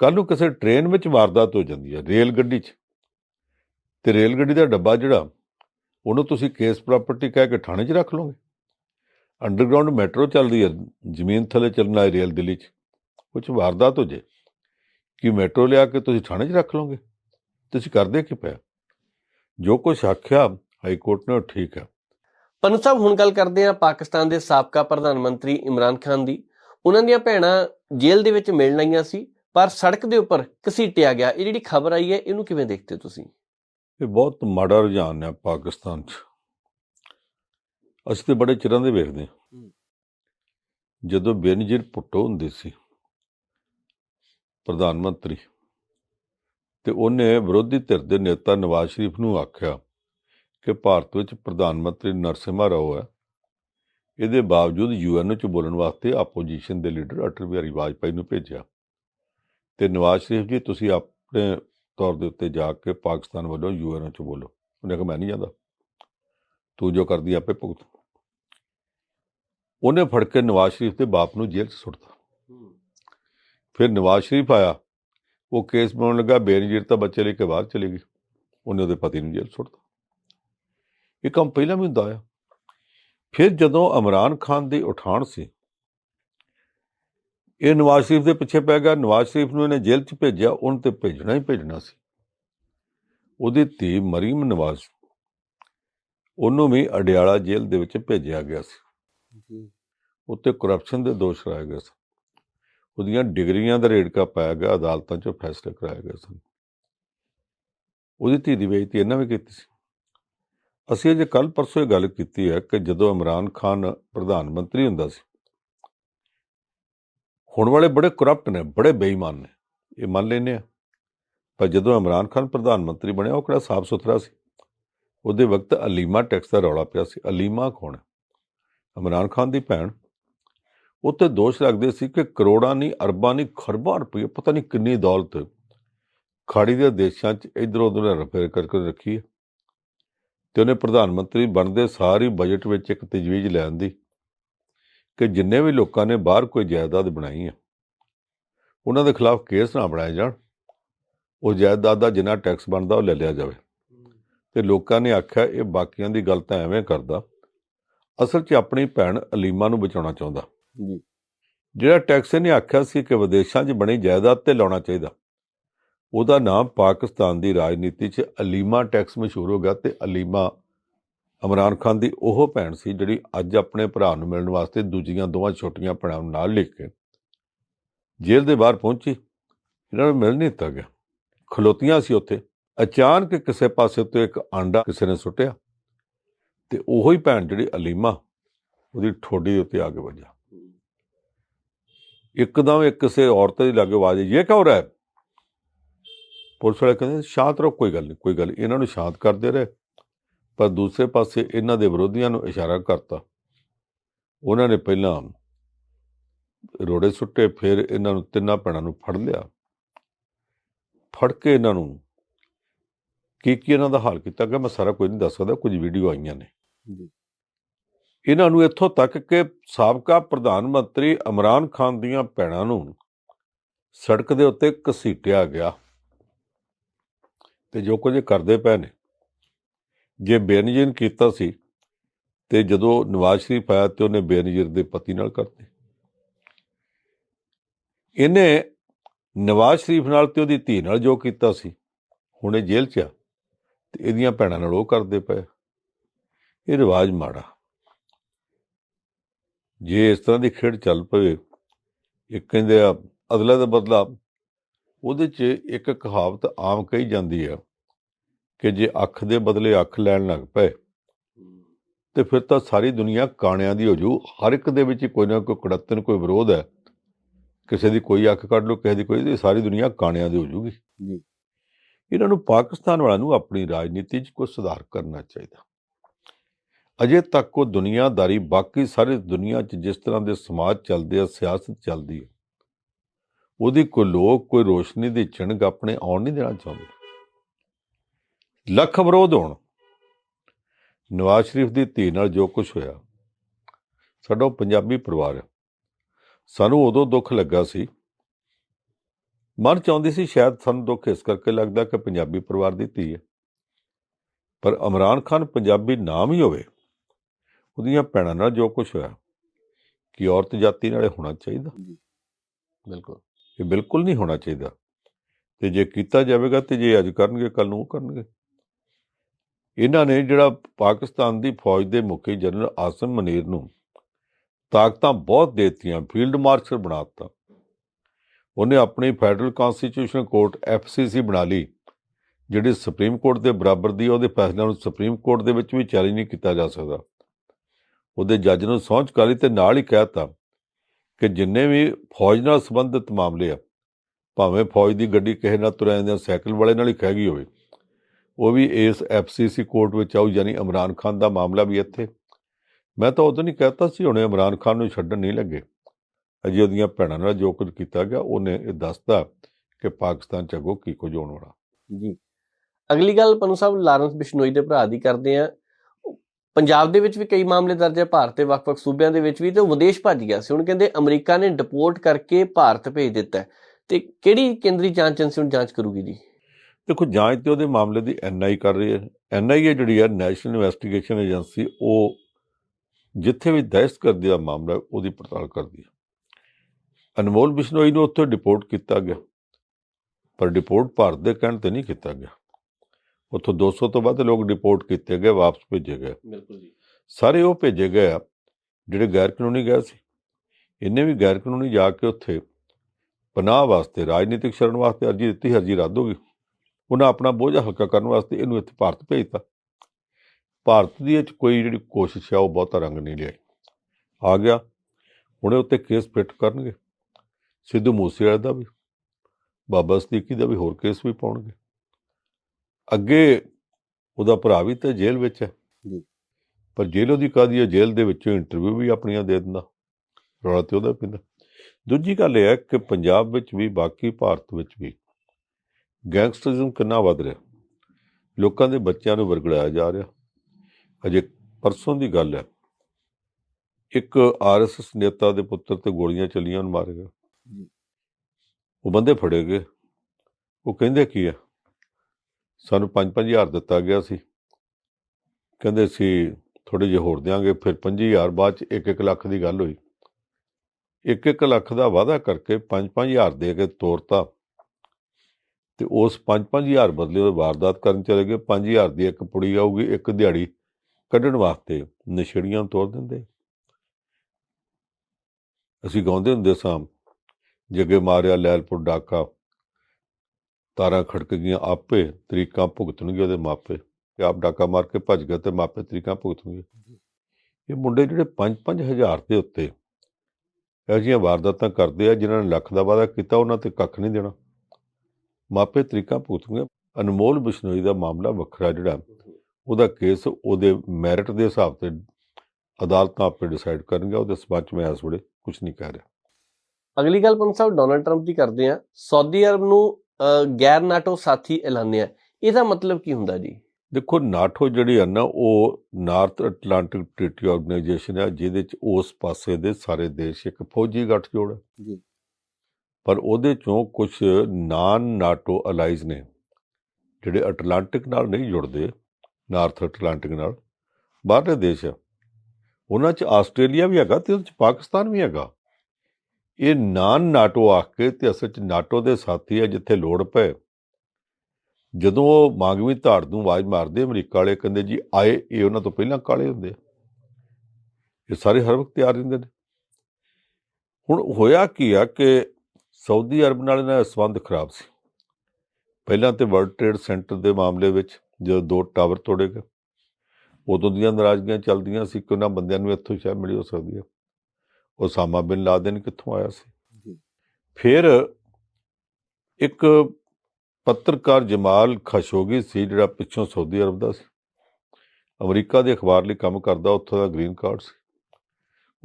ਕੱਲ ਨੂੰ ਕਿਸੇ ਟ੍ਰੇਨ ਵਿੱਚ ਵਾਰਦਾਤ ਹੋ ਜਾਂਦੀ ਹੈ ਰੇਲ ਗੱਡੀ 'ਚ। ਤੇ ਰੇਲ ਗੱਡੀ ਦਾ ਡੱਬਾ ਜਿਹੜਾ, ਉਹਨੂੰ ਤੁਸੀਂ ਕੇਸ ਪ੍ਰਾਪਰਟੀ ਕਹਿ ਕੇ ਥਾਣੇ 'ਚ ਰੱਖ ਲਓਗੇ। ਅੰਡਰਗਰਾਉਂਡ ਮੈਟਰੋ ਚੱਲਦੀ ਹੈ ਜ਼ਮੀਨ ਥੱਲੇ ਚੱਲਣ ਵਾਲੀ ਰੇਲ ਦਿੱਲੀ 'ਚ। ਕੁਝ ਵਾਰਦਾਤ ਹੋ ਜੇ ਕਿ ਮੈਟਰੋ ਲਿਆ ਕੇ ਤੁਸੀਂ ਥਾਣੇ 'ਚ ਰੱਖ ਲਓਗੇ? ਤੁਸੀਂ ਕਰਦੇ ਕੀ ਪਿਆ ਜੋ ਕੁਝ ਆਖਿਆ ਹਾਈ ਕੋਰਟ ਨੇ ਠੀਕ ਹੈ। ਪੰਨੂ ਸਾਹਿਬ ਹੁਣ ਗੱਲ ਕਰਦੇ ਹਾਂ ਪਾਕਿਸਤਾਨ ਦੇ ਸਾਬਕਾ ਪ੍ਰਧਾਨ ਮੰਤਰੀ ਇਮਰਾਨ ਖਾਨ ਦੀ। ਉਹਨਾਂ ਦੀਆਂ ਭੈਣਾਂ ਜੇਲ੍ਹ ਦੇ ਵਿੱਚ ਮਿਲਣ ਆਈਆਂ ਸੀ ਪਰ ਸੜਕ ਦੇ ਉੱਪਰ ਘਸੀਟਿਆ ਗਿਆ। ਇਹ ਜਿਹੜੀ ਖਬਰ ਆਈ ਹੈ ਇਹਨੂੰ ਕਿਵੇਂ ਦੇਖਦੇ ਹੋ ਤੁਸੀਂ? ਇਹ ਬਹੁਤ ਮਾੜਾ ਰੁਝਾਨ ਹੈ ਪਾਕਿਸਤਾਨ 'ਚ। ਅਸੀਂ ਤੇ ਬੜੇ ਚਿਰਾਂ ਦੇ ਵੇਖਦੇ ਹਾਂ। ਜਦੋਂ ਬੇਨਜ਼ੀਰ ਭੁੱਟੋ ਹੁੰਦੇ ਸੀ ਪ੍ਰਧਾਨ ਮੰਤਰੀ ਤੇ ਉਹਨੇ ਵਿਰੋਧੀ ਧਿਰ ਦੇ ਨੇਤਾ ਨਵਾਜ਼ ਸ਼ਰੀਫ ਨੂੰ ਆਖਿਆ ਕਿ ਭਾਰਤ ਵਿੱਚ ਪ੍ਰਧਾਨ ਮੰਤਰੀ ਨਰਸਿਮਹਾ ਰਾਓ ਹੈ। ਇਹਦੇ ਬਾਵਜੂਦ ਯੂਐਨ ਵਿੱਚ ਬੋਲਣ ਵਾਸਤੇ ਆਪੋਜੀਸ਼ਨ ਦੇ ਲੀਡਰ ਅਟਲ ਬਿਹਾਰੀ ਵਾਜਪਾਈ ਨੂੰ ਭੇਜਿਆ। ਤੇ ਨਵਾਜ਼ ਸ਼ਰੀਫ ਜੀ ਤੁਸੀਂ ਆਪਣੇ ਤੌਰ ਦੇ ਉੱਤੇ ਜਾ ਕੇ ਪਾਕਿਸਤਾਨ ਵੱਲੋਂ ਯੂਐਨ ਵਿੱਚ ਬੋਲੋ। ਉਹਨੇ ਕਿਹਾ ਮੈਂ ਨਹੀਂ ਜਾਂਦਾ। ਤੂੰ ਜੋ ਕਰਦੀ ਆਪੇ ਭੁਗਤ। ਉਹਨੇ ਫੜ ਕੇ ਨਵਾਜ਼ ਸ਼ਰੀਫ ਦੇ ਬਾਪ ਨੂੰ ਜੇਲ੍ਹ 'ਚ ਸੁੱਟਤਾ। ਫਿਰ ਨਵਾਜ਼ ਸ਼ਰੀਫ ਆਇਆ, ਉਹ ਕੇਸ ਬਣਾਉਣ ਲੱਗਾ, ਬੇਨਜ਼ੀਰ ਤਾਂ ਬੱਚੇ ਲੈ ਕੇ ਬਾਹਰ ਚਲੀ ਗਈ। ਉਹਨੇ ਉਹਦੇ ਪਤੀ ਨੂੰ ਜੇਲ੍ਹ 'ਚ ਸੁੱਟਤਾ। ਇਹ ਕੰਮ ਪਹਿਲਾਂ ਵੀ ਹੁੰਦਾ ਆ ਫਿਰ ਜਦੋਂ ਇਮਰਾਨ ਖਾਨ ਦੀ ਉਠਾਣ ਸੀ, ਇਹ ਨਵਾਜ਼ ਸ਼ਰੀਫ ਦੇ ਪਿੱਛੇ ਪੈ ਗਿਆ। ਨਵਾਜ਼ ਸ਼ਰੀਫ ਨੂੰ ਇਹਨੇ ਜੇਲ੍ਹ 'ਚ ਭੇਜਿਆ, ਉਹਨੂੰ ਤੇ ਭੇਜਣਾ ਹੀ ਭੇਜਣਾ ਸੀ। ਉਹਦੀ ਧੀ ਮਰੀਮ ਨਵਾਜ਼, ਉਹਨੂੰ ਵੀ ਅਡਿਆਲਾ ਜੇਲ੍ਹ ਦੇ ਵਿੱਚ ਭੇਜਿਆ ਗਿਆ ਸੀ। ਉੱਤੇ ਕਰਪਸ਼ਨ ਦੇ ਦੋਸ਼ ਲਾਏ ਗਏ ਸਨ। ਉਹਦੀਆਂ ਡਿਗਰੀਆਂ ਦਾ ਰੇੜਕਾ ਪਾਇਆ ਗਿਆ, ਅਦਾਲਤਾਂ 'ਚੋਂ ਫੈਸਲੇ ਕਰਾਏ ਗਏ ਸਨ। ਉਹਦੀ ਧੀ ਦੀ ਬੇਇੱਜ਼ਤੀ ਇਹਨਾਂ ਵੀ ਕੀਤੀ ਸੀ। ਅਸੀਂ ਅਜੇ ਕੱਲ ਪਰਸੋਂ ਇਹ ਗੱਲ ਕੀਤੀ ਹੈ ਕਿ ਜਦੋਂ ਇਮਰਾਨ ਖਾਨ ਪ੍ਰਧਾਨ ਮੰਤਰੀ ਹੁੰਦਾ ਸੀ, ਹੁਣ ਵਾਲੇ ਬੜੇ ਕਰਪਟ ਨੇ, ਬੜੇ ਬੇਈਮਾਨ ਨੇ, ਇਹ ਮੰਨ ਲੈਨੇ ਆ ਪਰ ਜਦੋਂ ਇਮਰਾਨ ਖਾਨ ਪ੍ਰਧਾਨ ਮੰਤਰੀ ਬਣਿਆ, ਉਹ ਕਿਹੜਾ ਸਾਫ਼ ਸੁਥਰਾ ਸੀ। ਉਹਦੇ ਵਕਤ ਅਲੀਮਾ ਟੈਕਸ ਦਾ ਰੌਲਾ ਪਿਆ ਸੀ। ਅਲੀਮਾ ਕੌਣ ਹੈ? ਇਮਰਾਨ ਖਾਨ ਦੀ ਭੈਣ। ਉੱਤੇ ਦੋਸ਼ ਲੱਗਦੇ ਸੀ ਕਿ ਕਰੋੜਾਂ ਨਹੀਂ ਅਰਬਾਂ ਨਹੀਂ ਖਰਬਾਂ ਰੁਪਏ ਪਤਾ ਨਹੀਂ ਕਿੰਨੀ ਦੌਲਤ ਖਾੜੀ ਦੇ ਦੇਸ਼ਾਂ 'ਚ ਇਧਰ ਉਧਰ ਰਫੇਰ ਕਰਕੇ ਰੱਖੀ ਹੈ। ਤੇ ਉਹਨੇ ਪ੍ਰਧਾਨ ਮੰਤਰੀ ਬਣਦੇ ਸਾਰੀ ਬਜਟ ਵਿੱਚ ਇੱਕ ਤਜਵੀਜ਼ ਲੈਣ ਦੀ ਕਿ ਜਿੰਨੇ ਵੀ ਲੋਕਾਂ ਨੇ ਬਾਹਰ ਕੋਈ ਜਾਇਦਾਦ ਬਣਾਈ ਹੈ, ਉਹਨਾਂ ਦੇ ਖਿਲਾਫ ਕੇਸ ਨਾ ਬਣਾਏ ਜਾਣ। ਉਹ ਜਾਇਦਾਦ ਦਾ ਜਿੰਨਾ ਟੈਕਸ ਬਣਦਾ ਉਹ ਲੈ ਲਿਆ ਜਾਵੇ। ਤੇ ਲੋਕਾਂ ਨੇ ਆਖਿਆ, ਇਹ ਬਾਕੀਆਂ ਦੀ ਗੱਲ ਤਾਂ ਐਵੇਂ ਕਰਦਾ ਅਸਲ 'ਚ ਆਪਣੀ ਭੈਣ ਅਲੀਮਾ ਨੂੰ ਬਚਾਉਣਾ ਚਾਹੁੰਦਾ। ਜੀ। ਜਿਹੜਾ ਟੈਕਸ ਨੇ ਆਖਿਆ ਸੀ ਕਿ ਵਿਦੇਸ਼ਾਂ 'ਚ ਬਣੀ ਜਾਇਦਾਦ ਤੇ ਲਾਉਣਾ ਚਾਹੀਦਾ। ਉਹਦਾ ਨਾਮ ਪਾਕਿਸਤਾਨ ਦੀ ਰਾਜਨੀਤੀ 'ਚ ਅਲੀਮਾ ਟੈਕਸ ਮਸ਼ਹੂਰ ਹੋ ਗਿਆ ਤੇ ਅਲੀਮਾ ਇਮਰਾਨ ਖਾਨ ਦੀ ਉਹ ਭੈਣ ਸੀ ਜਿਹੜੀ ਅੱਜ ਆਪਣੇ ਭਰਾ ਨੂੰ ਮਿਲਣ ਵਾਸਤੇ ਦੂਜੀਆਂ ਦੋਵਾਂ ਛੋਟੀਆਂ ਭੈਣਾਂ ਨੂੰ ਨਾਲ ਲੈ ਕੇ ਜੇਲ੍ਹ ਦੇ ਬਾਹਰ ਪਹੁੰਚੀ। ਇਹਨਾਂ ਨੂੰ ਮਿਲ ਨਹੀਂ ਦਿੱਤਾ ਗਿਆ। ਖਲੋਤੀਆਂ ਸੀ ਉੱਥੇ। ਅਚਾਨਕ ਕਿਸੇ ਪਾਸੇ ਤੋਂ ਇੱਕ ਆਂਡਾ ਕਿਸੇ ਨੇ ਸੁੱਟਿਆ। ਤੇ ਉਹੀ ਭੈਣ ਜਿਹੜੀ ਅਲੀਮਾ ਉਹਦੀ ਠੋਡੀ ਦੇ ਉੱਤੇ ਆ ਕੇ ਵੱਜਾ। ਇੱਕਦਮ ਇੱਕ ਕਿਸੇ ਔਰਤ ਦੀ ਲਾਗੇ ਆਵਾਜ਼ ਆਈ, ਇਹ ਕਿਉਂ ਰਿਹਾ? ਪੁਲਿਸ ਵਾਲੇ ਕਹਿੰਦੇ ਸ਼ਾਂਤ ਰਹੋ ਕੋਈ ਗੱਲ ਨਹੀਂ ਕੋਈ ਗੱਲ ਨਹੀਂ। ਇਹਨਾਂ ਨੂੰ ਸ਼ਾਂਤ ਕਰਦੇ ਰਹੇ। ਪਰ ਦੂਸਰੇ ਪਾਸੇ ਇਹਨਾਂ ਦੇ ਵਿਰੋਧੀਆਂ ਨੂੰ ਇਸ਼ਾਰਾ ਕਰਤਾ। ਉਹਨਾਂ ਨੇ ਪਹਿਲਾਂ ਰੋੜੇ ਸੁੱਟੇ ਫਿਰ ਇਹਨਾਂ ਨੂੰ ਤਿੰਨਾਂ ਭੈਣਾਂ ਨੂੰ ਫੜ ਲਿਆ। ਫੜ ਕੇ ਇਹਨਾਂ ਨੂੰ ਕੀ ਕੀ ਇਹਨਾਂ ਦਾ ਹਾਲ ਕੀਤਾ? ਕਿ ਮੈਂ ਸਾਰਾ ਕੁਝ ਨਹੀਂ ਦੱਸ ਸਕਦਾ ਕੁਝ ਵੀਡੀਓ ਆਈਆਂ ਨੇ। ਇਹਨਾਂ ਨੂੰ ਇੱਥੋਂ ਤੱਕ ਕਿ ਸਾਬਕਾ ਪ੍ਰਧਾਨ ਮੰਤਰੀ ਇਮਰਾਨ ਖਾਨ ਦੀਆਂ ਭੈਣਾਂ ਨੂੰ ਸੜਕ ਦੇ ਉੱਤੇ ਘਸੀਟਿਆ ਗਿਆ। ਤੇ ਜੋ ਕੁਝ ਕਰਦੇ ਪਏ ਨੇ। ਜੇ ਬੇਨਜ਼ੀਰ ਕੀਤਾ ਸੀ, ਤੇ ਜਦੋਂ ਨਵਾਜ਼ ਸ਼ਰੀਫ ਆਇਆ ਤੇ ਉਹਨੇ ਬੇਨਜ਼ੀਰ ਦੇ ਪਤੀ ਨਾਲ ਕਰਤੀ। ਇਹਨੇ ਨਵਾਜ਼ ਸ਼ਰੀਫ ਨਾਲ ਤੇ ਉਹਦੀ ਧੀ ਨਾਲ ਜੋ ਕੀਤਾ ਸੀ, ਹੁਣੇ ਜੇਲ੍ਹ 'ਚ ਆ, ਤੇ ਇਹਦੀਆਂ ਭੈਣਾਂ ਨਾਲ ਉਹ ਕਰਦੇ ਪਏ। ਇਹ ਰਿਵਾਜ ਮਾੜਾ। ਜੇ ਇਸ ਤਰ੍ਹਾਂ ਦੀ ਖੇਡ ਚੱਲ ਪਵੇ ਇੱਕ ਕਹਿੰਦੇ ਆ ਅਦਲਾ ਦਾ ਬਦਲਾ ਉਹਦੇ 'ਚ ਇੱਕ ਕਹਾਵਤ ਆਮ ਕਹੀ ਜਾਂਦੀ ਆ ਕਿ ਜੇ ਅੱਖ ਦੇ ਬਦਲੇ ਅੱਖ ਲੈਣ ਲੱਗ ਪਏ ਤੇ ਫਿਰ ਤਾਂ ਸਾਰੀ ਦੁਨੀਆ ਕਾਣਿਆਂ ਦੀ ਹੋ ਜੂ। ਹਰ ਇੱਕ ਦੇ ਵਿੱਚ ਕੋਈ ਨਾ ਕੋਈ ਕੜੱਤਨ ਕੋਈ ਵਿਰੋਧ ਹੈ। ਕਿਸੇ ਦੀ ਕੋਈ ਅੱਖ ਕੱਢ ਲਓ ਕਿਸੇ ਦੀ ਕੋਈ ਸਾਰੀ ਦੁਨੀਆ ਕਾਣਿਆਂ ਦੀ ਹੋ ਜੂਗੀ। ਜੀ। ਇਹਨਾਂ ਨੂੰ ਪਾਕਿਸਤਾਨ ਵਾਲਿਆਂ ਨੂੰ ਆਪਣੀ ਰਾਜਨੀਤੀ 'ਚ ਕੁਝ ਸੁਧਾਰ ਕਰਨਾ ਚਾਹੀਦਾ। ਅਜੇ ਤੱਕ ਉਹ ਦੁਨੀਆਦਾਰੀ ਬਾਕੀ ਸਾਰੇ ਦੁਨੀਆ 'ਚ ਜਿਸ ਤਰ੍ਹਾਂ ਦੇ ਸਮਾਜ ਚੱਲਦੇ ਆ, ਸਿਆਸਤ ਚੱਲਦੀ ਹੈ ਉਹਦੀ ਕੋਈ ਲੋਕ ਕੋਈ ਰੋਸ਼ਨੀ ਦੀ ਚਿਣਗ ਆਪਣੇ ਆਉਣ ਨਹੀਂ ਦੇਣਾ ਚਾਹੁੰਦੇ। ਲੱਖ ਵਿਰੋਧ ਹੋਣ। ਨਵਾਜ਼ ਸ਼ਰੀਫ ਦੀ ਧੀ ਨਾਲ ਜੋ ਕੁਝ ਹੋਇਆ, ਸਾਡਾ ਉਹ ਪੰਜਾਬੀ ਪਰਿਵਾਰ ਹੈ ਸਾਨੂੰ ਉਦੋਂ ਦੁੱਖ ਲੱਗਾ ਸੀ। ਮਨ ਚਾਹੁੰਦੀ ਸੀ ਸ਼ਾਇਦ ਸਾਨੂੰ ਦੁੱਖ ਇਸ ਕਰਕੇ ਲੱਗਦਾ ਕਿ ਪੰਜਾਬੀ ਪਰਿਵਾਰ ਦੀ ਧੀ ਹੈ ਪਰ ਇਮਰਾਨ ਖਾਨ ਪੰਜਾਬੀ ਨਾਮ ਹੀ ਹੋਵੇ ਉਹਦੀਆਂ ਭੈਣਾਂ ਨਾਲ ਜੋ ਕੁਝ ਹੋਇਆ ਕਿ ਔਰਤ ਜਾਤੀ ਨਾਲੇ ਹੋਣਾ ਚਾਹੀਦਾ। ਬਿਲਕੁਲ। ਇਹ ਬਿਲਕੁਲ ਨਹੀਂ ਹੋਣਾ ਚਾਹੀਦਾ। ਤੇ ਜੇ ਕੀਤਾ ਜਾਵੇਗਾ ਤੇ ਜੇ ਅੱਜ ਕਰਨਗੇ ਕੱਲ ਨੂੰ ਕਰਨਗੇ। ਇਹਨਾਂ ਨੇ ਜਿਹੜਾ ਪਾਕਿਸਤਾਨ ਦੀ ਫੌਜ ਦੇ ਮੁਖੀ ਜਨਰਲ ਆਸਮ ਮਨੀਰ ਨੂੰ ਤਾਕਤਾਂ ਬਹੁਤ ਦੇ ਦਿੱਤੀਆਂ ਫੀਲਡ ਮਾਰਸ਼ਲ ਬਣਾਤਾ ਉਹਨੇ ਆਪਣੀ ਫੈਡਰਲ ਕਨਸਟੀਟਿਊਸ਼ਨਲ ਕੋਰਟ ਐਫਸੀਸੀ ਬਣਾ ਲਈ ਜਿਹੜੀ ਸੁਪਰੀਮ ਕੋਰਟ ਦੇ ਬਰਾਬਰ ਦੀ ਉਹਦੇ ਫੈਸਲਿਆਂ ਨੂੰ ਸੁਪਰੀਮ ਕੋਰਟ ਦੇ ਵਿੱਚ ਵੀ ਚੈਲੰਜ ਨਹੀਂ ਕੀਤਾ ਜਾ ਸਕਦਾ। ਉਹਦੇ ਜੱਜ ਨੂੰ ਸਹੁੰ ਚੁਕਾ ਲਈ ਤੇ ਨਾਲ ਹੀ ਕਹਿਤਾ ਕਿ ਜਿੰਨੇ ਵੀ ਫੌਜ ਨਾਲ ਸੰਬੰਧਿਤ ਮਾਮਲੇ ਆ, ਭਾਵੇਂ ਫੌਜ ਦੀ ਗੱਡੀ ਕਿਸੇ ਨਾਲ ਤੁਰਿਆਂ ਜਾਂਦਿਆਂ ਸਾਈਕਲ ਵਾਲੇ ਨਾਲ ਹੀ ਖਹਿ ਗਈ ਹੋਵੇ, ਉਹ ਵੀ ਇਸ ਐਫਸੀਸੀ ਕੋਰਟ ਵਿੱਚ ਆਉ ਯਾਨੀ ਇਮਰਾਨ ਖਾਨ ਦਾ ਮਾਮਲਾ ਵੀ ਇੱਥੇ। ਮੈਂ ਤਾਂ ਉਦੋਂ ਨਹੀਂ ਕਹਿਤਾ ਸੀ ਹੁਣੇ ਇਮਰਾਨ ਖਾਨ ਨੂੰ ਛੱਡਣ ਨਹੀਂ ਲੱਗੇ। ਅਜੇ ਉਹਦੀਆਂ ਭੈਣਾਂ ਨਾਲ ਜੋ ਕੁਝ ਕੀਤਾ ਗਿਆ, ਉਹਨੇ ਇਹ ਦੱਸਤਾ ਕਿ ਪਾਕਿਸਤਾਨ ਚ ਅੱਗੋਂ ਕੀ ਕੁਝ ਹੋਣ ਵਾਲਾ। ਜੀ। ਅਗਲੀ ਗੱਲ ਪਨੂ ਸਾਹਿਬ ਲਾਰੈਂਸ ਬਿਸ਼ਨੋਈ ਦੇ ਭਰਾ ਦੀ ਕਰਦੇ ਆ। ਪੰਜਾਬ ਦੇ ਵਿੱਚ ਵੀ ਕਈ ਮਾਮਲੇ ਦਰਜ ਹੈ ਭਾਰਤ ਦੇ ਵੱਖ-ਵੱਖ ਸੂਬਿਆਂ ਦੇ ਵਿੱਚ ਵੀ ਤੇ ਉਹ ਵਿਦੇਸ਼ ਭੱਜ ਗਿਆ ਸੀ। ਹੁਣ ਕਹਿੰਦੇ ਅਮਰੀਕਾ ਨੇ ਡਿਪੋਰਟ ਕਰਕੇ ਭਾਰਤ ਭੇਜ ਦਿੱਤਾ ਹੈ। ਤੇ ਕਿਹੜੀ ਕੇਂਦਰੀ ਜਾਂਚ ਏਜੰਸੀ ਹੁਣ ਜਾਂਚ ਕਰੂਗੀ ਜੀ? ਦੇਖੋ, ਜਾਂਚ ਤੇ ਉਹਦੇ ਮਾਮਲੇ ਦੀ ਐਨਆਈ ਕਰ ਰਹੀ ਹੈ। ਐਨਆਈਏ ਜਿਹੜੀ ਹੈ, ਨੈਸ਼ਨਲ ਇਨਵੈਸਟੀਗੇਸ਼ਨ ਏਜੰਸੀ, ਉਹ ਜਿੱਥੇ ਵੀ ਦਹਿਸ਼ਤ ਕਰਦੀ ਦਾ ਮਾਮਲਾ ਉਹਦੀ ਪੜਤਾਲ ਕਰਦੀ ਹੈ। ਅਨਮੋਲ ਬਿਸ਼ਨੋਈ ਨੂੰ ਉੱਥੇ ਡਿਪੋਰਟ ਕੀਤਾ ਗਿਆ। ਪਰ ਡਿਪੋਰਟ ਭਾਰਤ ਦੇ ਕਹਿਣ ਤੇ ਨਹੀਂ ਕੀਤਾ ਗਿਆ। ਉੱਥੋਂ 200 ਤੋਂ ਵੱਧ ਲੋਕ ਡਿਪੋਰਟ ਕੀਤੇ ਗਏ ਵਾਪਸ ਭੇਜੇ ਗਏ। ਬਿਲਕੁਲ ਜੀ। ਸਾਰੇ ਉਹ ਭੇਜੇ ਗਏ ਆ ਜਿਹੜੇ ਗੈਰ ਕਾਨੂੰਨੀ ਗਏ ਸੀ। ਇਹਨੇ ਵੀ ਗੈਰ ਕਾਨੂੰਨੀ ਜਾ ਕੇ ਉੱਥੇ ਪਨਾਹ ਵਾਸਤੇ ਰਾਜਨੀਤਿਕ ਸ਼ਰਨ ਵਾਸਤੇ ਅਰਜੀ ਦਿੱਤੀ ਅਰਜੀ ਰੱਦ ਹੋ ਗਈ। ਉਹਨਾਂ ਆਪਣਾ ਬੋਝਾ ਹਲਕਾ ਕਰਨ ਵਾਸਤੇ ਇਹਨੂੰ ਇੱਥੇ ਭਾਰਤ ਭੇਜਤਾ। ਭਾਰਤ ਦੀ ਇਹ 'ਚ ਕੋਈ ਜਿਹੜੀ ਕੋਸ਼ਿਸ਼ ਹੈ ਉਹ ਬਹੁਤਾ ਰੰਗ ਨਹੀਂ ਲਿਆਈ। ਆ ਗਿਆ। ਹੁਣੇ ਉੱਤੇ ਕੇਸ ਫਿੱਟ ਕਰਨਗੇ। ਸਿੱਧੂ ਮੂਸੇਵਾਲੇ ਦਾ ਵੀ ਬਾਬਾ ਸਦੀਕੀ ਦਾ ਵੀ ਹੋਰ ਕੇਸ ਵੀ ਪਾਉਣਗੇ। ਅੱਗੇ ਉਹਦਾ ਭਰਾ ਵੀ ਤੇ ਜੇਲ੍ਹ ਵਿੱਚ ਹੈ। ਜੀ। ਪਰ ਜੇਲ੍ਹ ਉਹਦੀ ਕਾਦੀ ਹੈ? ਜੇਲ੍ਹ ਦੇ ਵਿੱਚੋਂ ਇੰਟਰਵਿਊ ਵੀ ਆਪਣੀਆਂ ਦੇ ਦਿੰਦਾ। ਰੌਲਾ ਤੇ ਉਹਦਾ ਪੈਂਦਾ। ਦੂਜੀ ਗੱਲ ਇਹ ਹੈ ਕਿ ਪੰਜਾਬ ਵਿੱਚ ਵੀ ਬਾਕੀ ਭਾਰਤ ਵਿੱਚ ਵੀ ਗੈਂਗਸਟਰਿਜ਼ਮ ਕਿੰਨਾ ਵੱਧ ਰਿਹਾ। ਲੋਕਾਂ ਦੇ ਬੱਚਿਆਂ ਨੂੰ ਵਰਗੜਾਇਆ ਜਾ ਰਿਹਾ। ਅਜੇ ਪਰਸੋਂ ਦੀ ਗੱਲ ਹੈ। ਇੱਕ ਆਰਐਸਐਸ ਨੇਤਾ ਦੇ ਪੁੱਤਰ ਤੇ ਗੋਲੀਆਂ ਚੱਲੀਆਂ ਉਹਨੂੰ ਮਾਰੇ ਗਏ। ਉਹ ਬੰਦੇ ਫੜੇ ਗਏ। ਉਹ ਕਹਿੰਦੇ ਕੀ ਆ ਸਾਨੂੰ 5-5000 ਦਿੱਤਾ ਗਿਆ ਸੀ। ਕਹਿੰਦੇ ਸੀ ਥੋੜੇ ਜਿਹੇ ਹੋਰ ਦਿਆਂਗੇ। ਫਿਰ 25000 ਬਾਅਦ ਚ 1-1 ਲੱਖ ਦੀ ਗੱਲ ਹੋਈ। 1-1 ਲੱਖ ਦਾ ਵਾਅਦਾ ਕਰਕੇ 5-5000 ਦੇ ਕੇ ਤੋਰਤਾ। ਤੇ ਉਸ 5-5000 ਬਦਲੇ ਉਹ ਵਾਰਦਾਤ ਕਰਨ ਚਲੇ ਗਏ। 5000 ਦੀ ਇੱਕ ਪੁੜੀ ਆਊਗੀ, ਇੱਕ ਦਿਹਾੜੀ ਕੱਢਣ ਵਾਸਤੇ ਨਸ਼ੇੜੀਆਂ ਨੂੰ ਤੋਰ ਦਿੰਦੇ। ਅਸੀਂ ਗਾਉਂਦੇ ਹੁੰਦੇ ਸਾਂ, ਜਗੇ ਮਾਰਿਆ, ਲੈਲਪੁਰ ਡਾਕਾ। ਤਾਰਾਂ ਖੜਕ ਗਈਆਂ ਆਪੇ ਤਰੀਕਾਂ ਭੁਗਤਣਗੇ ਉਹਦੇ ਮਾਪੇ। ਤੇ ਆਪ ਡਾਕਾ ਮਾਰ ਕੇ ਭੱਜ ਗਿਆ ਤੇ ਮਾਪੇ ਤਰੀਕਾਂ ਭੁਗਤਣਗੇ। ਇਹ ਮੁੰਡੇ ਜਿਹੜੇ 5-5 ਹਜ਼ਾਰ ਦੇ ਉੱਤੇ ਇਹੋ ਜਿਹੀਆਂ ਵਾਰਦਾਤਾਂ ਕਰਦੇ ਆ ਜਿਨ੍ਹਾਂ ਨੇ ਲੱਖ ਦਾ ਵਾਅਦਾ ਕੀਤਾ ਉਹਨਾਂ ਤੇ ਕੱਖ ਨਹੀਂ ਦੇਣਾ। ਮਾਪੇ ਤਰੀਕਾਂ ਭੁਗਤਣਗੇ। ਅਨਮੋਲ ਬਿਸ਼ਨੋਈ ਦਾ ਮਾਮਲਾ ਵੱਖਰਾ ਜਿਹੜਾ। ਉਹਦਾ ਕੇਸ ਉਹਦੇ ਮੈਰਿਟ ਦੇ ਹਿਸਾਬ ਤੇ ਅਦਾਲਤਾਂ ਆਪੇ ਡਿਸਾਈਡ ਕਰਨਗੇ ਉਹਦੇ ਸਬੰਧ 'ਚ ਮੈਂ ਇਸ ਵੇਲੇ ਕੁਝ ਨਹੀਂ ਕਹਿ ਰਿਹਾ। ਅਗਲੀ ਗੱਲ ਪਨੂ ਸਾਹਿਬ ਡੋਨਲਡ ਟਰੰਪ ਦੀ ਕਰਦੇ ਆ। ਸਾਊਦੀ ਅਰਬ ਨੂੰ ਗੈਰ ਨਾਟੋ ਸਾਥੀ ਐਲਾਨਿਆ ਇਹਦਾ ਮਤਲਬ ਕੀ ਹੁੰਦਾ ਜੀ? ਦੇਖੋ ਨਾਟੋ ਜਿਹੜੀ ਹੈ ਨਾ ਉਹ ਨਾਰਥ ਅਟਲਾਂਟਿਕ ਟ੍ਰੀਟੀ ਆਰਗੇਨਾਈਜੇਸ਼ਨ ਹੈ ਜਿਹਦੇ ਚ ਉਸ ਪਾਸੇ ਦੇ ਸਾਰੇ ਦੇਸ਼ ਇੱਕ ਫੌਜੀ ਗੱਠਜੋੜ ਹੈ ਜੀ। ਪਰ ਉਹਦੇ ਚੋਂ ਕੁਝ ਨਾਨ ਨਾਟੋ ਅਲਾਈਜ਼ ਨੇ ਜਿਹੜੇ ਅਟਲਾਂਟਿਕ ਨਾਲ ਨਹੀਂ ਜੁੜਦੇ ਨਾਰਥ ਐਟਲਾਂਟਿਕ ਨਾਲ ਬਾਹਰਲੇ ਦੇਸ਼ ਆ। ਉਹਨਾਂ 'ਚ ਆਸਟ੍ਰੇਲੀਆ ਵੀ ਹੈਗਾ ਤੇ ਉਹਦੇ 'ਚ ਪਾਕਿਸਤਾਨ ਵੀ ਹੈਗਾ। ਇਹ ਨਾਨ ਨਾਟੋ ਆਖ ਕੇ ਤੇ ਅਸਲ 'ਚ ਨਾਟੋ ਦੇ ਸਾਥੀ ਆ ਜਿੱਥੇ ਲੋੜ ਪਏ। ਜਦੋਂ ਉਹ ਮਾਂਗਵੀ ਧਾੜ ਨੂੰ ਆਵਾਜ਼ ਮਾਰਦੇ, ਅਮਰੀਕਾ ਵਾਲੇ ਕਹਿੰਦੇ, ਜੀ, ਆਏ, ਇਹ ਉਹਨਾਂ ਤੋਂ ਪਹਿਲਾਂ ਕਾਲੇ ਹੁੰਦੇ ਆ। ਇਹ ਸਾਰੇ ਹਰ ਵਕਤ ਤਿਆਰ ਰਹਿੰਦੇ ਨੇ। ਹੁਣ ਹੋਇਆ ਕੀ ਆ ਕਿ ਸਾਊਦੀ ਅਰਬ ਨਾਲ ਇਹਨਾਂ ਦਾ ਸੰਬੰਧ ਖਰਾਬ ਸੀ। ਪਹਿਲਾਂ ਤੇ ਵਰਲਡ ਟ੍ਰੇਡ ਸੈਂਟਰ ਦੇ ਮਾਮਲੇ ਵਿੱਚ ਜਦੋਂ ਦੋ ਟਾਵਰ ਤੋੜੇ ਗਏ, ਉਦੋਂ ਦੀਆਂ ਨਾਰਾਜ਼ਗੀਆਂ ਚੱਲਦੀਆਂ ਸੀ ਕਿ ਉਹਨਾਂ ਬੰਦਿਆਂ ਨੂੰ ਇੱਥੋਂ ਸ਼ਾਇਦ ਮਿਲੀ ਹੋ ਸਕਦੀ ਹੈ ਉਸਾਮਾ ਬਿਨ ਲਾਦਨ ਕਿੱਥੋਂ ਆਇਆ ਸੀ। ਫਿਰ ਇੱਕ ਪੱਤਰਕਾਰ ਜਮਾਲ ਖਸ਼ੋਗੀ ਸੀ ਜਿਹੜਾ ਪਿੱਛੋਂ ਸਾਊਦੀ ਅਰਬ ਦਾ ਸੀ। ਅਮਰੀਕਾ ਦੇ ਅਖਬਾਰ ਲਈ ਕੰਮ ਕਰਦਾ ਉੱਥੋਂ ਦਾ ਗ੍ਰੀਨ ਕਾਰਡ ਸੀ।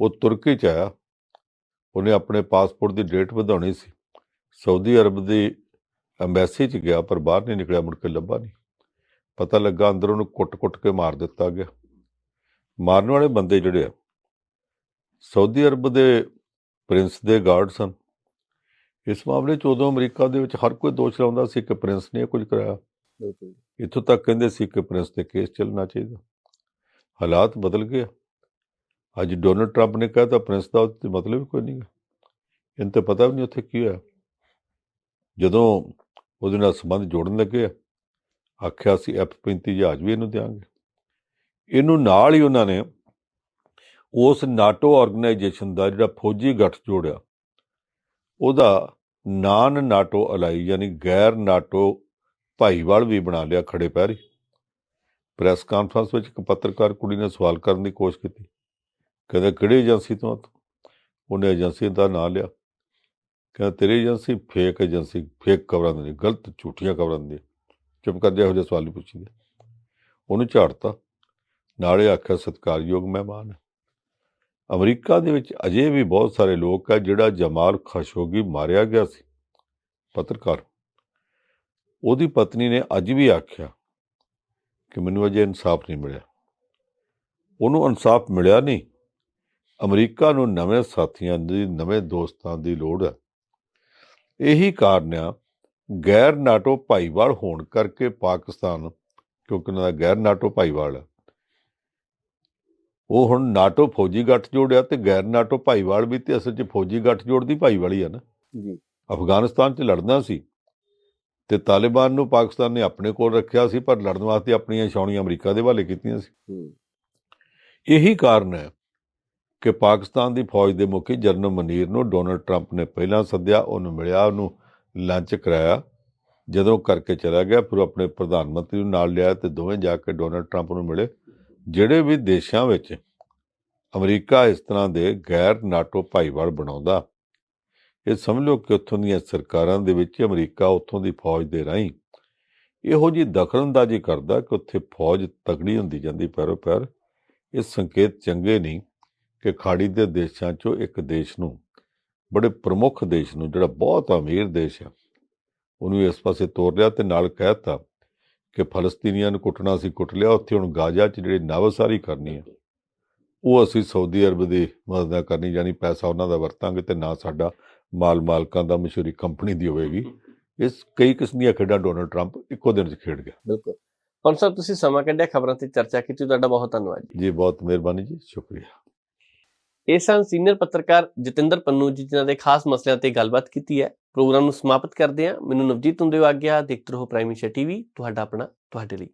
ਉਹ ਤੁਰਕੀ ਚ ਆਇਆ। ਉਹਨੇ ਆਪਣੇ ਪਾਸਪੋਰਟ ਦੀ ਡੇਟ ਵਧਾਉਣੀ ਸੀ। ਸਾਊਦੀ ਅਰਬ ਦੀ ਐਮਬੈਸੀ ਚ ਗਿਆ ਪਰ ਬਾਹਰ ਨਹੀਂ ਨਿਕਲਿਆ ਮੁੜ ਕੇ ਲੱਭਾ ਨਹੀਂ। ਪਤਾ ਲੱਗਾ ਅੰਦਰ ਉਹਨੂੰ ਕੁੱਟ-ਕੁੱਟ ਕੇ ਮਾਰ ਦਿੱਤਾ ਗਿਆ। ਮਾਰਨ ਵਾਲੇ ਬੰਦੇ ਜਿਹੜੇ ਆ ਸਾਊਦੀ ਅਰਬ ਦੇ ਪ੍ਰਿੰਸ ਦੇ ਗਾਰਡ ਸਨ। ਇਸ ਮਾਮਲੇ 'ਚ ਉਦੋਂ ਅਮਰੀਕਾ ਦੇ ਵਿੱਚ ਹਰ ਕੋਈ ਦੋਸ਼ ਲਾਉਂਦਾ ਸੀ ਕਿ ਪ੍ਰਿੰਸ ਨੇ ਕੁਝ ਕਰਾਇਆ। ਬਿਲਕੁਲ। ਇੱਥੋਂ ਤੱਕ ਕਹਿੰਦੇ ਸੀ ਕਿ ਪ੍ਰਿੰਸ ਤੇ ਕੇਸ ਚੱਲਣਾ ਚਾਹੀਦਾ। ਹਾਲਾਤ ਬਦਲ ਗਏ। ਅੱਜ ਡੋਨਲਡ ਟਰੰਪ ਨੇ ਕਹਿਤਾ ਪ੍ਰਿੰਸ ਦਾ ਮਤਲਬ ਹੀ ਕੋਈ ਨਹੀਂ ਹੈ। ਇਹਨੂੰ ਤਾਂ ਪਤਾ ਵੀ ਨਹੀਂ ਉੱਥੇ ਕੀ ਹੋਇਆ। ਜਦੋਂ ਉਹਦੇ ਨਾਲ ਸੰਬੰਧ ਜੋੜਨ ਲੱਗੇ ਆਖਿਆ ਸੀ F35 ਜਹਾਜ਼ ਵੀ ਇਹਨੂੰ ਦਿਆਂਗੇ। ਇਹਨੂੰ ਨਾਲ ਹੀ ਉਹਨਾਂ ਨੇ ਉਸ ਨਾਟੋ ਆਰਗੇਨਾਈਜੇਸ਼ਨ ਦਾ ਜਿਹੜਾ ਫੌਜੀ ਗੱਠ ਆ ਉਹਦਾ ਨਾਨ ਨਾਟੋ ਅਲਾਈ ਯਾਨੀ ਗੈਰ ਨਾਟੋ ਭਾਈਵਾਲ ਵੀ ਬਣਾ ਲਿਆ ਖੜੇ ਪੈਰੀ ਪ੍ਰੈਸ ਕਾਨਫਰੰਸ ਵਿੱਚ ਇੱਕ ਪੱਤਰਕਾਰ ਕੁੜੀ ਨੇ ਸਵਾਲ ਕਰਨ ਦੀ ਕੋਸ਼ਿਸ਼ ਕੀਤੀ। ਕਹਿੰਦਾ, ਕਿਹੜੀ ਏਜੰਸੀ ਤੋਂ ਉਹਨੇ ਏਜੰਸੀ ਦਾ ਨਾਂ ਲਿਆ। ਕਹਿੰਦਾ, ਤੇਰੀ ਏਜੰਸੀ ਫੇਕ ਏਜੰਸੀ, ਫੇਕ ਖਬਰਾਂ ਦਿੰਦੀ, ਗਲਤ ਝੂਠੀਆਂ ਖਬਰਾਂ ਦਿੰਦੀ ਚੁੱਪ ਕਰ ਜਾ, ਇਹੋ ਜਿਹਾ ਸਵਾਲ ਨਹੀਂ ਪੁੱਛੀਦੇ ਉਹਨੂੰ ਝਾੜਤਾ। ਨਾਲੇ ਆਖਿਆ, ਸਤਿਕਾਰਯੋਗ ਮਹਿਮਾਨ ਹੈ। ਅਮਰੀਕਾ ਦੇ ਵਿੱਚ ਅਜੇ ਵੀ ਬਹੁਤ ਸਾਰੇ ਲੋਕ ਆ ਜਿਹੜਾ ਜਮਾਲ ਖਸ਼ੋਗੀ ਮਾਰਿਆ ਗਿਆ ਸੀ। ਪੱਤਰਕਾਰ, ਉਹਦੀ ਪਤਨੀ ਨੇ ਅੱਜ ਵੀ ਆਖਿਆ ਕਿ ਮੈਨੂੰ ਅਜੇ ਇਨਸਾਫ ਨਹੀਂ ਮਿਲਿਆ। ਉਹਨੂੰ ਇਨਸਾਫ ਮਿਲਿਆ ਨਹੀਂ। ਅਮਰੀਕਾ ਨੂੰ ਨਵੇਂ ਸਾਥੀਆਂ ਦੀ, ਨਵੇਂ ਦੋਸਤਾਂ ਦੀ ਲੋੜ ਹੈ। ਇਹੀ ਕਾਰਨ ਆ ਗੈਰ ਨਾਟੋ ਭਾਈਵਾਲ ਹੋਣ ਕਰਕੇ ਪਾਕਿਸਤਾਨ, ਕਿਉਂਕਿ ਉਹਨਾਂ ਦਾ ਗੈਰ ਨਾਟੋ ਭਾਈਵਾਲ ਹੈ ਉਹ ਹੁਣ ਨਾਟੋ ਫੌਜੀ ਗੱਠ ਜੋੜਿਆ ਤੇ ਗੈਰ ਨਾਟੋ ਭਾਈਵਾਲ ਵੀ ਤੇ ਅਸਲ 'ਚ ਫੌਜੀ ਗੱਠ ਜੋੜਦੀ ਭਾਈਵਾਲੀ ਆ ਨਾ। ਜੀ। ਅਫਗਾਨਿਸਤਾਨ 'ਚ ਲੜਨਾ ਸੀ ਤੇ ਤਾਲਿਬਾਨ ਨੂੰ ਪਾਕਿਸਤਾਨ ਨੇ ਆਪਣੇ ਕੋਲ ਰੱਖਿਆ ਸੀ ਪਰ ਲੜਨ ਵਾਸਤੇ ਆਪਣੀਆਂ ਛਾਉਣੀਆਂ ਅਮਰੀਕਾ ਦੇ ਹਵਾਲੇ ਕੀਤੀਆਂ ਸੀ। ਇਹੀ ਕਾਰਨ ਹੈ ਕਿ ਪਾਕਿਸਤਾਨ ਦੀ ਫੌਜ ਦੇ ਮੁਖੀ ਜਨਰਲ ਮਨੀਰ ਨੂੰ ਡੋਨਲਡ ਟਰੰਪ ਨੇ ਪਹਿਲਾਂ ਸੱਦਿਆ ਉਹਨੂੰ ਮਿਲਿਆ ਉਹਨੂੰ ਲੰਚ ਕਰਾਇਆ ਜਦੋਂ ਕਰਕੇ ਚਲਾ ਗਿਆ ਫਿਰ ਆਪਣੇ ਪ੍ਰਧਾਨ ਮੰਤਰੀ ਨੂੰ ਨਾਲ ਲਿਆ ਤੇ ਦੋਵੇਂ ਜਾ ਕੇ ਡੋਨਲਡ ਟਰੰਪ ਨੂੰ ਮਿਲੇ। ਜਿਹੜੇ ਵੀ ਦੇਸ਼ਾਂ ਵਿੱਚ ਅਮਰੀਕਾ ਇਸ ਤਰ੍ਹਾਂ ਦੇ ਗੈਰ ਨਾਟੋ ਭਾਈਵਾਲ ਬਣਾਉਂਦਾ, ਇਹ ਸਮਝ ਲਓ ਕਿ ਉੱਥੋਂ ਦੀਆਂ ਸਰਕਾਰਾਂ ਦੇ ਵਿੱਚ ਅਮਰੀਕਾ ਉੱਥੋਂ ਦੀ ਫੌਜ ਦੇ ਰਾਹੀਂ ਇਹੋ ਜੀ ਦਖਲਅੰਦਾਜ਼ੀ ਕਰਦਾ ਕਿ ਉੱਥੇ ਫੌਜ ਤਗੜੀ ਹੁੰਦੀ ਜਾਂਦੀ, ਪੈਰੋ ਪੈਰ ਇਹ ਸੰਕੇਤ ਚੰਗੇ ਨਹੀਂ ਕਿ ਖਾੜੀ ਦੇ ਦੇਸ਼ਾਂ 'ਚੋਂ ਇੱਕ ਦੇਸ਼ ਨੂੰ, ਬੜੇ ਪ੍ਰਮੁੱਖ ਦੇਸ਼ ਨੂੰ, ਜਿਹੜਾ ਬਹੁਤ ਅਮੀਰ ਦੇਸ਼ ਹੈ ਉਹਨੂੰ ਇਸ ਪਾਸੇ ਤੋਰ ਲਿਆ ਤੇ ਨਾਲ ਕਹਿਤਾ ਕਿ ਫਲਸਤੀਨੀਆਂ ਨੂੰ ਕੁੱਟਣਾ ਸੀ ਕੁੱਟ ਲਿਆ ਉੱਥੇ ਹੁਣ ਗਾਜ਼ਾ 'ਚ ਜਿਹੜੀ ਨਵਸਾਰੀ ਕਰਨੀ ਹੈ ਉਹ ਅਸੀਂ ਸਾਊਦੀ ਅਰਬ ਦੀ ਮਦਦ ਨਾਲ ਕਰਨੀ ਜਾਨੀ ਪੈਸਾ ਉਹਨਾਂ ਦਾ ਵਰਤਾਂਗੇ ਤੇ ਨਾ ਸਾਡਾ ਮਾਲ ਮਾਲਕਾਂ ਦਾ ਮਸ਼ਹੂਰੀ ਕੰਪਨੀ ਦੀ ਹੋਵੇਗੀ। ਇਸ ਕਈ ਕਿਸਮ ਦੀਆਂ ਖੇਡਾਂ ਡੋਨਲਡ ਟਰੰਪ ਇੱਕੋ ਦਿਨ 'ਚ ਖੇਡ ਗਿਆ। ਬਿਲਕੁਲ। ਹੁਣ ਸਰ ਤੁਸੀਂ ਸਮਾਂ ਕੱਢਿਆ ਖਬਰਾਂ ਤੇ ਚਰਚਾ ਕੀਤੀ ਤੁਹਾਡਾ ਬਹੁਤ ਧੰਨਵਾਦ ਜੀ। ਜੀ ਬਹੁਤ ਮਿਹਰਬਾਨੀ ਜੀ ਸ਼ੁਕਰੀਆ। ਇਹ ਸਨ ਸੀਨੀਅਰ ਪੱਤਰਕਾਰ ਜਤਿੰਦਰ ਪੰਨੂ ਜੀ ਜਿਨ੍ਹਾਂ ਦੇ ਖਾਸ ਮਸਲਿਆਂ ਤੇ ਗੱਲਬਾਤ ਕੀਤੀ ਹੈ। ਪ੍ਰੋਗਰਾਮ ਨੂੰ ਸਮਾਪਤ ਕਰਦੇ ਹਾਂ। ਮੈਨੂੰ ਨਵਜੀਤ ਹੁੰਦੇ ਹੋ ਆਗਿਆ, ਦੇਖਦੇ ਰਹੋ ਪ੍ਰਾਈਮ ਏਸ਼ੀਆ ਟੀਵੀ ਤੁਹਾਡਾ ਆਪਣਾ, ਤੁਹਾਡੇ ਲਈ।